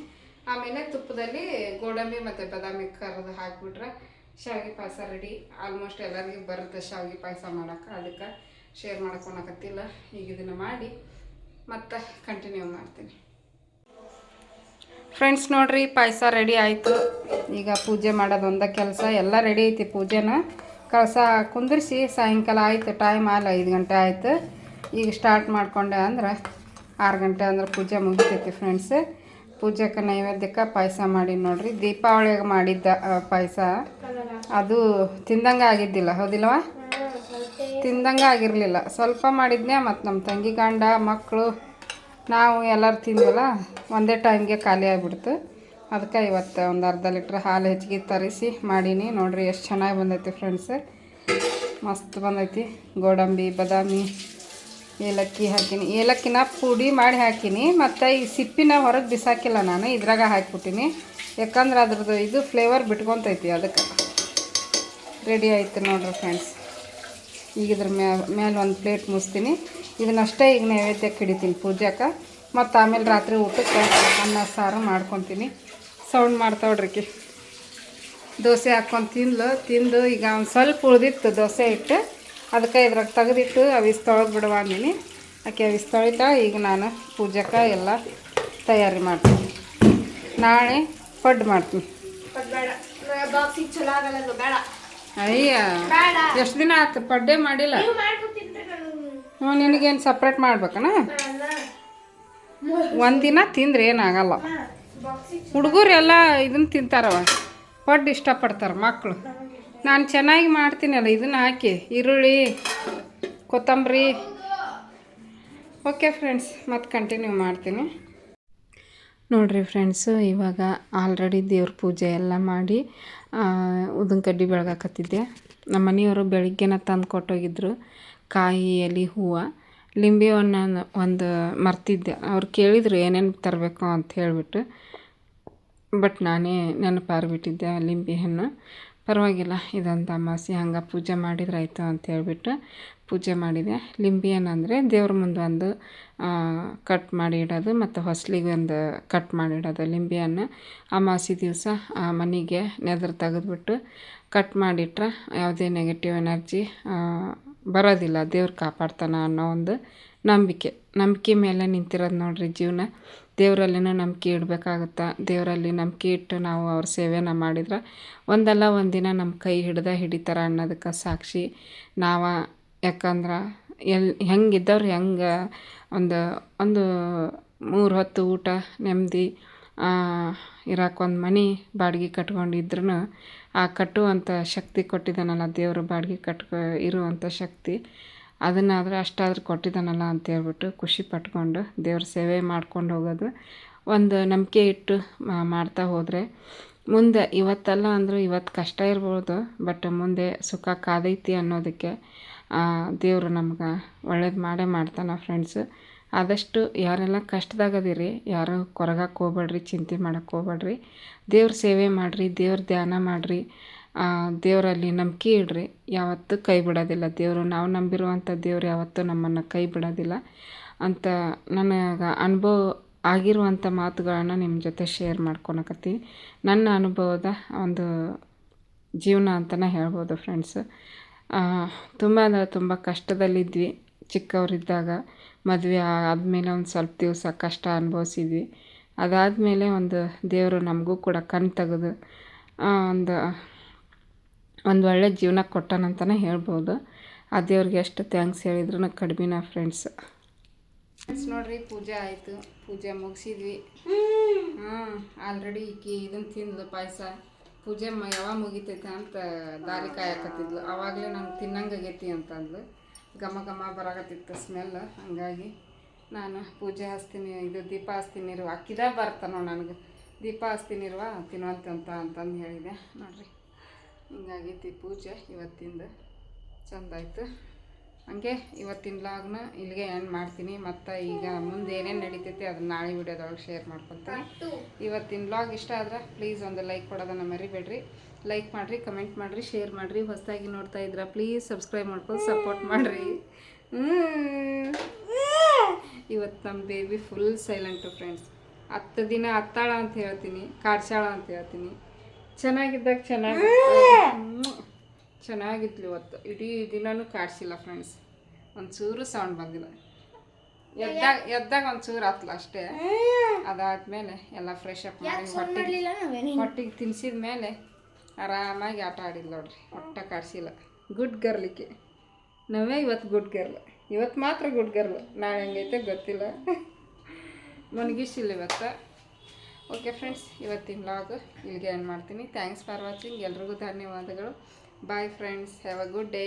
ಆಮೇಲೆ ತುಪ್ಪದಲ್ಲಿ ಗೋಡಂಬಿ ಮತ್ತು ಬಾದಾಮಿ ಕರೆದು ಹಾಕಿಬಿಟ್ರೆ ಶಾವಿಗೆ ಪಾಯಸ ರೆಡಿ ಆಲ್ಮೋಸ್ಟ್ ಎಲ್ಲರಿಗೂ ಬರುತ್ತೆ ಶಾವಿಗೆ ಪಾಯಸ ಮಾಡೋಕ್ಕೆ. ಅದಕ್ಕೆ ಶೇರ್ ಮಾಡ್ಕೊಳಕತ್ತಿಲ್ಲ. ಈಗ ಇದನ್ನು ಮಾಡಿ ಮತ್ತೆ ಕಂಟಿನ್ಯೂ ಮಾಡ್ತೀನಿ. ಫ್ರೆಂಡ್ಸ್ ನೋಡ್ರಿ, ಪಾಯಸ ರೆಡಿ ಆಯಿತು. ಈಗ ಪೂಜೆ ಮಾಡೋದು ಕೆಲಸ. ಎಲ್ಲ ರೆಡಿ ಐತಿ ಪೂಜೆನ. ಕಳಸ ಕುಂದಿರಿಸಿ ಸಾಯಂಕಾಲ ಆಯಿತು ಟೈಮ್ ಆಲ ಐದು ಗಂಟೆ ಆಯಿತು. ಈಗ ಸ್ಟಾರ್ಟ್ ಮಾಡ್ಕೊಂಡೆ ಅಂದ್ರೆ ಆರು ಗಂಟೆ ಅಂದ್ರೆ ಪೂಜೆ ಮುಗಿತೈತಿ ಫ್ರೆಂಡ್ಸ್ ಪೂಜೆಗೆ ನೈವೇದ್ಯಕ್ಕೆ ಪಾಯಸ ಮಾಡಿ ನೋಡ್ರಿ. ದೀಪಾವಳಿಗೆ ಮಾಡಿದ್ದ ಪಾಯಸ. ಅದು ತಿಂದಂಗೆ ಆಗಿದ್ದಿಲ್ಲ ಹೌದಿಲ್ವ ತಿಂದಂಗೆ ಆಗಿರಲಿಲ್ಲ. ಸ್ವಲ್ಪ ಮಾಡಿದ್ನೆ ಮತ್ತು ನಮ್ಮ ತಂಗಿ ಗಂಡ ಮಕ್ಕಳು ನಾವು ಎಲ್ಲರೂ ತಿಂದ್ವಲ್ಲ, ಒಂದೇ ಟೈಮ್ಗೆ ಖಾಲಿ ಆಗಿಬಿಡ್ತು. ಅದಕ್ಕೆ ಇವತ್ತು ಒಂದು ಅರ್ಧ ಲೀಟ್ರ್ ಹಾಲು ಹೆಚ್ಚಿಗೆ ತರಿಸಿ ಮಾಡೀನಿ. ನೋಡಿರಿ ಎಷ್ಟು ಚೆನ್ನಾಗಿ ಬಂದೈತಿ ಫ್ರೆಂಡ್ಸ್ ಮಸ್ತ್ ಬಂದೈತಿ. ಗೋಡಂಬಿ, ಬಾದಾಮಿ, ಏಲಕ್ಕಿ ಹಾಕಿನಿ. ಏಲಕ್ಕಿನ ಪುಡಿ ಮಾಡಿ ಹಾಕೀನಿ. ಮತ್ತು ಈ ಸಿಪ್ಪಿನ ಹೊರಗೆ ಬಿಸಾಕಿಲ್ಲ ನಾನು, ಇದ್ರಾಗ ಹಾಕಿಬಿಟ್ಟೀನಿ. ಯಾಕಂದ್ರೆ ಅದ್ರದ್ದು ಇದು ಫ್ಲೇವರ್ ಬಿಟ್ಕೊತೈತಿ ಅದಕ್ಕೆ. ರೆಡಿ ಆಯ್ತು ನೋಡ್ರಿ ಫ್ರೆಂಡ್ಸ್ ಈಗ ಇದ್ರ ಮ್ಯಾ ಮೇಲೆ ಒಂದು ಪ್ಲೇಟ್ ಮುಸ್ತೀನಿ ಇದನ್ನಷ್ಟೇ ಈಗ ನೈವೇದ್ಯಕ್ಕೆ ಹಿಡಿತೀನಿ ಪೂಜೆಗೆ ಮತ್ತು ಆಮೇಲೆ ರಾತ್ರಿ ಊಟಕ್ಕೆ ಅನ್ನ ಸಾರು ಮಾಡ್ಕೊತೀನಿ. ಸೌಂಡ್ ಮಾಡ್ತಾವ್ರಿ ದೋಸೆ ಹಾಕ್ಕೊಂಡು ತಿಂದ್ಲು ತಿಂದು ಈಗ ಒಂದು ಸ್ವಲ್ಪ ಉಳಿದಿತ್ತು ದೋಸೆ ಇಟ್ಟು ಅದಕ್ಕೆ ಇದ್ರಾಗ ತೆಗೆದಿಟ್ಟು ಅವಿಸ್ ತೊಳೆದು ಬಿಡುವ ಅಂದಿನಿ. ಆಕೆ ಅವಿಸ್ ತೊಳಿತಾ ಈಗ ನಾನು ಪೂಜೆಗೆ ಎಲ್ಲ ತಯಾರಿ ಮಾಡ್ತೀನಿ. ನಾಳೆ ಪಡ್ಡು ಮಾಡ್ತೀನಿ. ಅಯ್ಯ ಎಷ್ಟು ದಿನ ಆಯ್ತು ಪಡ್ಡೆ ಮಾಡಿಲ್ಲ. ಹ್ಞೂ ನಿನಗೇನು ಸಪ್ರೇಟ್ ಮಾಡ್ಬೇಕನ? ಅಲ್ಲ ಒಂದಿನ ತಿಂದ್ರೆ ಏನಾಗಲ್ಲ. ಹುಡುಗರು ಎಲ್ಲ ಇದನ್ನ ತಿಂತಾರವ ಪಡ್ಡು ಇಷ್ಟಪಡ್ತಾರೆ ಮಕ್ಕಳು ನಾನು ಚೆನ್ನಾಗಿ ಮಾಡ್ತೀನಲ್ಲ, ಇದನ್ನ ಹಾಕಿ, ಈರುಳ್ಳಿ, ಕೊತ್ತಂಬರಿ. ಓಕೆ ಫ್ರೆಂಡ್ಸ್ ಮತ್ತೆ ಕಂಟಿನ್ಯೂ ಮಾಡ್ತೀನಿ. ನೋಡಿರಿ ಫ್ರೆಂಡ್ಸು ಇವಾಗ ಆಲ್ರೆಡಿ ದೇವ್ರ ಪೂಜೆ ಎಲ್ಲ ಮಾಡಿ ಉದನ್ ಕಡ್ಡಿ ಬೆಳಗಾಕತ್ತಿದ್ದೆ. ನಮ್ಮ ಮನೆಯವರು ಬೆಳಿಗ್ಗೆನ ತಂದು ಕೊಟ್ಟೋಗಿದ್ರು ಕಾಯಿ ಎಲೆ ಹೂವು. ಲಿಂಬೆ ಹಣ್ಣನ್ನು ಒಂದು ಮರ್ತಿದ್ದೆ. ಅವ್ರು ಕೇಳಿದರು ಏನೇನು ತರಬೇಕು ಅಂತ ಹೇಳಿಬಿಟ್ಟು. ಬಟ್ ನಾನೇ ನೆನಪಾರ್ಬಿಟ್ಟಿದ್ದೆ ಆ ಲಿಂಬೆ ಹಣ್ಣು. ಪರವಾಗಿಲ್ಲ, ಇದೊಂದು ಅಮಾಸೆ ಹಂಗೆ ಪೂಜೆ ಮಾಡಿದ್ರಾಯ್ತು ಅಂತ ಹೇಳಿಬಿಟ್ಟು ಪೂಜೆ ಮಾಡಿದೆ. ಲಿಂಬೆ ಹಣ್ಣು ಅಂದರೆ ದೇವ್ರ ಮುಂದೆ ಒಂದು ಕಟ್ ಮಾಡಿ ಇಡೋದು ಮತ್ತು ಹೊಸಲಿಗೆ ಒಂದು ಕಟ್ ಮಾಡಿ ಇಡೋದು ಲಿಂಬೆ ಹಣ್ಣು. ಅಮಾಸೆ ದಿವಸ, ಆ, ಮನೆಗೆ ನೆದ್ರ ತೆಗೆದ್ಬಿಟ್ಟು ಕಟ್ ಮಾಡಿಟ್ರೆ ಯಾವುದೇ ನೆಗೆಟಿವ್ ಎನರ್ಜಿ ಬರೋದಿಲ್ಲ, ದೇವ್ರು ಕಾಪಾಡ್ತಾನೆ ಅನ್ನೋ ಒಂದು ನಂಬಿಕೆ. ನಂಬಿಕೆ ಮೇಲೆ ನಿಂತಿರೋದು ನೋಡ್ರಿ ಜೀವನ. ದೇವರಲ್ಲಿನೂ ನಂಬಿಕೆ ಇಡಬೇಕಾಗುತ್ತೆ? ದೇವರಲ್ಲಿ ನಂಬಿಕೆ ಇಟ್ಟು ನಾವು ಅವ್ರ ಸೇವೆನ ಮಾಡಿದ್ರೆ ಒಂದಲ್ಲ ಒಂದಿನ ನಮ್ಮ ಕೈ ಹಿಡ್ದ ಹಿಡಿತಾರ ಅನ್ನೋದಕ್ಕೆ ಸಾಕ್ಷಿ. ನಾವು ಯಾಕಂದ್ರೆ ಎಲ್ಲಿ ಹೆಂಗಿದ್ದವ್ರು ಹೆಂಗೆ ಒಂದು ಒಂದು ಮೂರು ಹೊತ್ತು ಊಟ ನೆಮ್ಮದಿ ಇರೋಕೆ ಒಂದು ಮನೆ ಬಾಡಿಗೆ ಕಟ್ಕೊಂಡಿದ್ರು ಆ ಕಟ್ಟುವಂಥ ಶಕ್ತಿ ಕೊಟ್ಟಿದ್ದಾನಲ್ಲ, ದೇವರು ಬಾಡಿಗೆ ಕಟ್ಕೊ ಇರುವಂಥ ಶಕ್ತಿ. ಅದನ್ನಾದರೂ ಅಷ್ಟಾದರೂ ಕೊಟ್ಟಿದ್ದಾನಲ್ಲ ಅಂತ ಹೇಳ್ಬಿಟ್ಟು ಖುಷಿ ಪಟ್ಕೊಂಡು ದೇವ್ರ ಸೇವೆ ಮಾಡ್ಕೊಂಡು ಹೋಗೋದು. ಒಂದು ನಂಬಿಕೆ ಇಟ್ಟು ಮಾಡ್ತಾ ಹೋದರೆ. ಮುಂದೆ ಇವತ್ತಲ್ಲ ಅಂದರೂ ಇವತ್ತು ಕಷ್ಟ ಇರ್ಬೋದು, ಬಟ್ ಮುಂದೆ ಸುಖ ಕಾದೈತಿ ಅನ್ನೋದಕ್ಕೆ ದೇವರು ನಮ್ಗೆ ಒಳ್ಳೇದು ಮಾಡೇ ಮಾಡ್ತಾನೆ ಫ್ರೆಂಡ್ಸು ಆದಷ್ಟು ಯಾರೆಲ್ಲ ಕಷ್ಟದಾಗದಿರಿ, ಯಾರು ಕೊರಗಕ್ಕೆ ಹೋಗ್ಬೇಡ್ರಿ, ಚಿಂತೆ ಮಾಡಕ್ಕೆ ಹೋಗ್ಬೇಡ್ರಿ. ದೇವ್ರ ಸೇವೆ ಮಾಡಿರಿ, ದೇವ್ರ ಧ್ಯಾನ ಮಾಡಿರಿ. ದೇವರಲ್ಲಿ ನಂಬಿಕೆ ಇಡ್ರಿ. ಯಾವತ್ತೂ ಕೈ ಬಿಡೋದಿಲ್ಲ. ದೇವರು ನಾವು ನಂಬಿರುವಂಥ ದೇವ್ರು ಯಾವತ್ತೂ ನಮ್ಮನ್ನು ಕೈ ಬಿಡೋದಿಲ್ಲ. ಅಂತ ನನಗೆ ಅನುಭವ ಆಗಿರುವಂಥ ಮಾತುಗಳನ್ನು ನಿಮ್ಮ ಜೊತೆ ಶೇರ್ ಮಾಡ್ಕೊಳಕತ್ತೀನಿ. ನನ್ನ ಅನುಭವದ ಒಂದು ಜೀವನ ಅಂತಲೇ ಹೇಳ್ಬೋದು ಫ್ರೆಂಡ್ಸ್ ತುಂಬ ಅಂದರೆ ತುಂಬ ಕಷ್ಟದಲ್ಲಿದ್ವಿ. ಚಿಕ್ಕವರಿದ್ದಾಗ ಮದುವೆ ಆದಮೇಲೆ ಒಂದು ಸ್ವಲ್ಪ ದಿವಸ ಕಷ್ಟ ಅನುಭವಿಸಿದ್ವಿ. ಅದಾದಮೇಲೆ ಒಂದು ದೇವರು ನಮಗೂ ಕೂಡ ಕಣ್ಣು ತೆಗೆದು ಒಂದು ಒಂದು ಒಳ್ಳೆ ಜೀವನ ಕೊಟ್ಟಾನಂತಲೇ ಹೇಳ್ಬೋದು. ಆ ದೇವ್ರಿಗೆ ಎಷ್ಟು ಥ್ಯಾಂಕ್ಸ್ ಹೇಳಿದ್ರು ಕಡಿಮೆನ ಫ್ರೆಂಡ್ಸ್ ಫ್ರೆಂಡ್ಸ್ ನೋಡ್ರಿ, ಪೂಜೆ ಆಯಿತು. ಪೂಜೆ ಮುಗಿಸಿದ್ವಿ. ಹ್ಞೂ ಆಲ್ರೆಡಿ ಈಕಿ ಇದನ್ನು ತಿಂದು ಪಾಯಸ. ಪೂಜೆ ಯಾವಾಗ ಮುಗಿತೈತೆ ಅಂತ ದಾರಿ ಕಾಯಕತ್ತಿದ್ಲು. ಆವಾಗಲೇ ನಂಗೆ ತಿನ್ನಂಗಾಗೈತಿ ಅಂತಂದ್ಲು. ಘಮ ಘಮ ಬರಾಕತ್ತಿತ್ತು ಸ್ಮೆಲ್ ಹಂಗಾಗಿ ನಾನು ಪೂಜೆ ಹಚ್ತೀನಿ ಇದು ದೀಪ ಹಚ್ತೀನಿ ಇರುವ, ಅಕ್ಕಿದ ಬರ್ತಾನೋ ನನಗೆ. ದೀಪ ಹಚ್ತೀನಿ ಇರುವ, ತಿನ್ನುವಂತ ಅಂತ ಅಂತಂದು ಹೇಳಿದೆ. ನೋಡಿರಿ. ಹಿಂಗಾಗೈತಿ ಪೂಜೆ ಇವತ್ತಿಂದ ಚಂದ ಆಯಿತು ಹಂಗೆ ಇವತ್ತಿನ ಲಾಗ್ನ ಇಲ್ಲಿಗೆ ಎಂಡ್ ಮಾಡ್ತೀನಿ. ಮತ್ತು ಈಗ ಮುಂದೆ ಏನೇನು ನಡೀತೈತಿ ಅದನ್ನ ನಾಳೆ ವಿಡಿಯೋದೊಳಗೆ ಶೇರ್ ಮಾಡ್ಕೊತೀನಿ ಇವತ್ತಿನ ಲಾಗ್ ಇಷ್ಟ ಆದ್ರೆ ಪ್ಲೀಸ್ ಒಂದು ಲೈಕ್ ಕೊಡೋದನ್ನು ಮರಿಬೇಡ್ರಿ. ಲೈಕ್ ಮಾಡಿರಿ ಕಮೆಂಟ್ ಮಾಡಿರಿ ಶೇರ್ ಮಾಡಿರಿ. ಹೊಸದಾಗಿ ನೋಡ್ತಾ ಇದ್ರೆ ಪ್ಲೀಸ್ ಸಬ್ಸ್ಕ್ರೈಬ್ ಮಾಡ್ಕೊಂಡು ಸಪೋರ್ಟ್ ಮಾಡಿರಿ. ಇವತ್ತು ನಮ್ಮ ಬೇಬಿ ಫುಲ್ ಸೈಲೆಂಟು ಫ್ರೆಂಡ್ಸ್ ಹತ್ತು ದಿನ ಹತ್ತಾಳ ಅಂತ ಹೇಳ್ತೀನಿ ಕಾಡ್ಸಾಳ ಅಂತ ಹೇಳ್ತೀನಿ. ಚೆನ್ನಾಗಿದ್ದಾಗ ಚೆನ್ನಾಗಿ ಚೆನ್ನಾಗಿತ್ತು ಇವತ್ತು. ಇಡೀ ದಿನನೂ ಕಾಡಿಸಿಲ್ಲ ಫ್ರೆಂಡ್ಸ್ ಒಂಚೂರು ಸೌಂಡ್ ಬಂದಿಲ್ಲ. ಎದ್ದಾಗ ಎದ್ದಾಗ ಒಂಚೂರು ಆತ್ಲ ಅಷ್ಟೇ. ಅದಾದ್ಮೇಲೆ ಎಲ್ಲ ಫ್ರೆಶ್ ಅಪ್ ಮಾಡಿ ಹೊಟ್ಟೆ ಹೊಟ್ಟಿಗೆ ತಿನ್ಸಿದ ಮೇಲೆ ಆರಾಮಾಗಿ ಆಟ ಆಡಿಲ್ಲ ನೋಡ್ರಿ. ಹೊಟ್ಟೆ ಕಾಡಿಸಿಲ್ಲ. ಗುಡ್ ಗರ್ಲಿಕ್ಕೆ ನಾವೇ ಇವತ್ತು ಗುಡ್ ಗರ್ಲ್ ಇವತ್ತು ಮಾತ್ರ ಗುಡ್ ಗರ್ಲ್ ನಾಳೆ ಹೆಂಗೈತೆ ಗೊತ್ತಿಲ್ಲ. ಮುನ್ಗಿಸಿಲ್ಲ ಇವತ್ತು. ಓಕೆ ಫ್ರೆಂಡ್ಸ್ ಇವತ್ತಿನ ಲಾಗ್ ಇಲ್ಲಿಗೆ ಏನು ಮಾಡ್ತೀನಿ. ಥ್ಯಾಂಕ್ಸ್ ಫಾರ್ ವಾಚಿಂಗ್ ಎಲ್ರಿಗೂ ಧನ್ಯವಾದಗಳು. Bye friends have a good day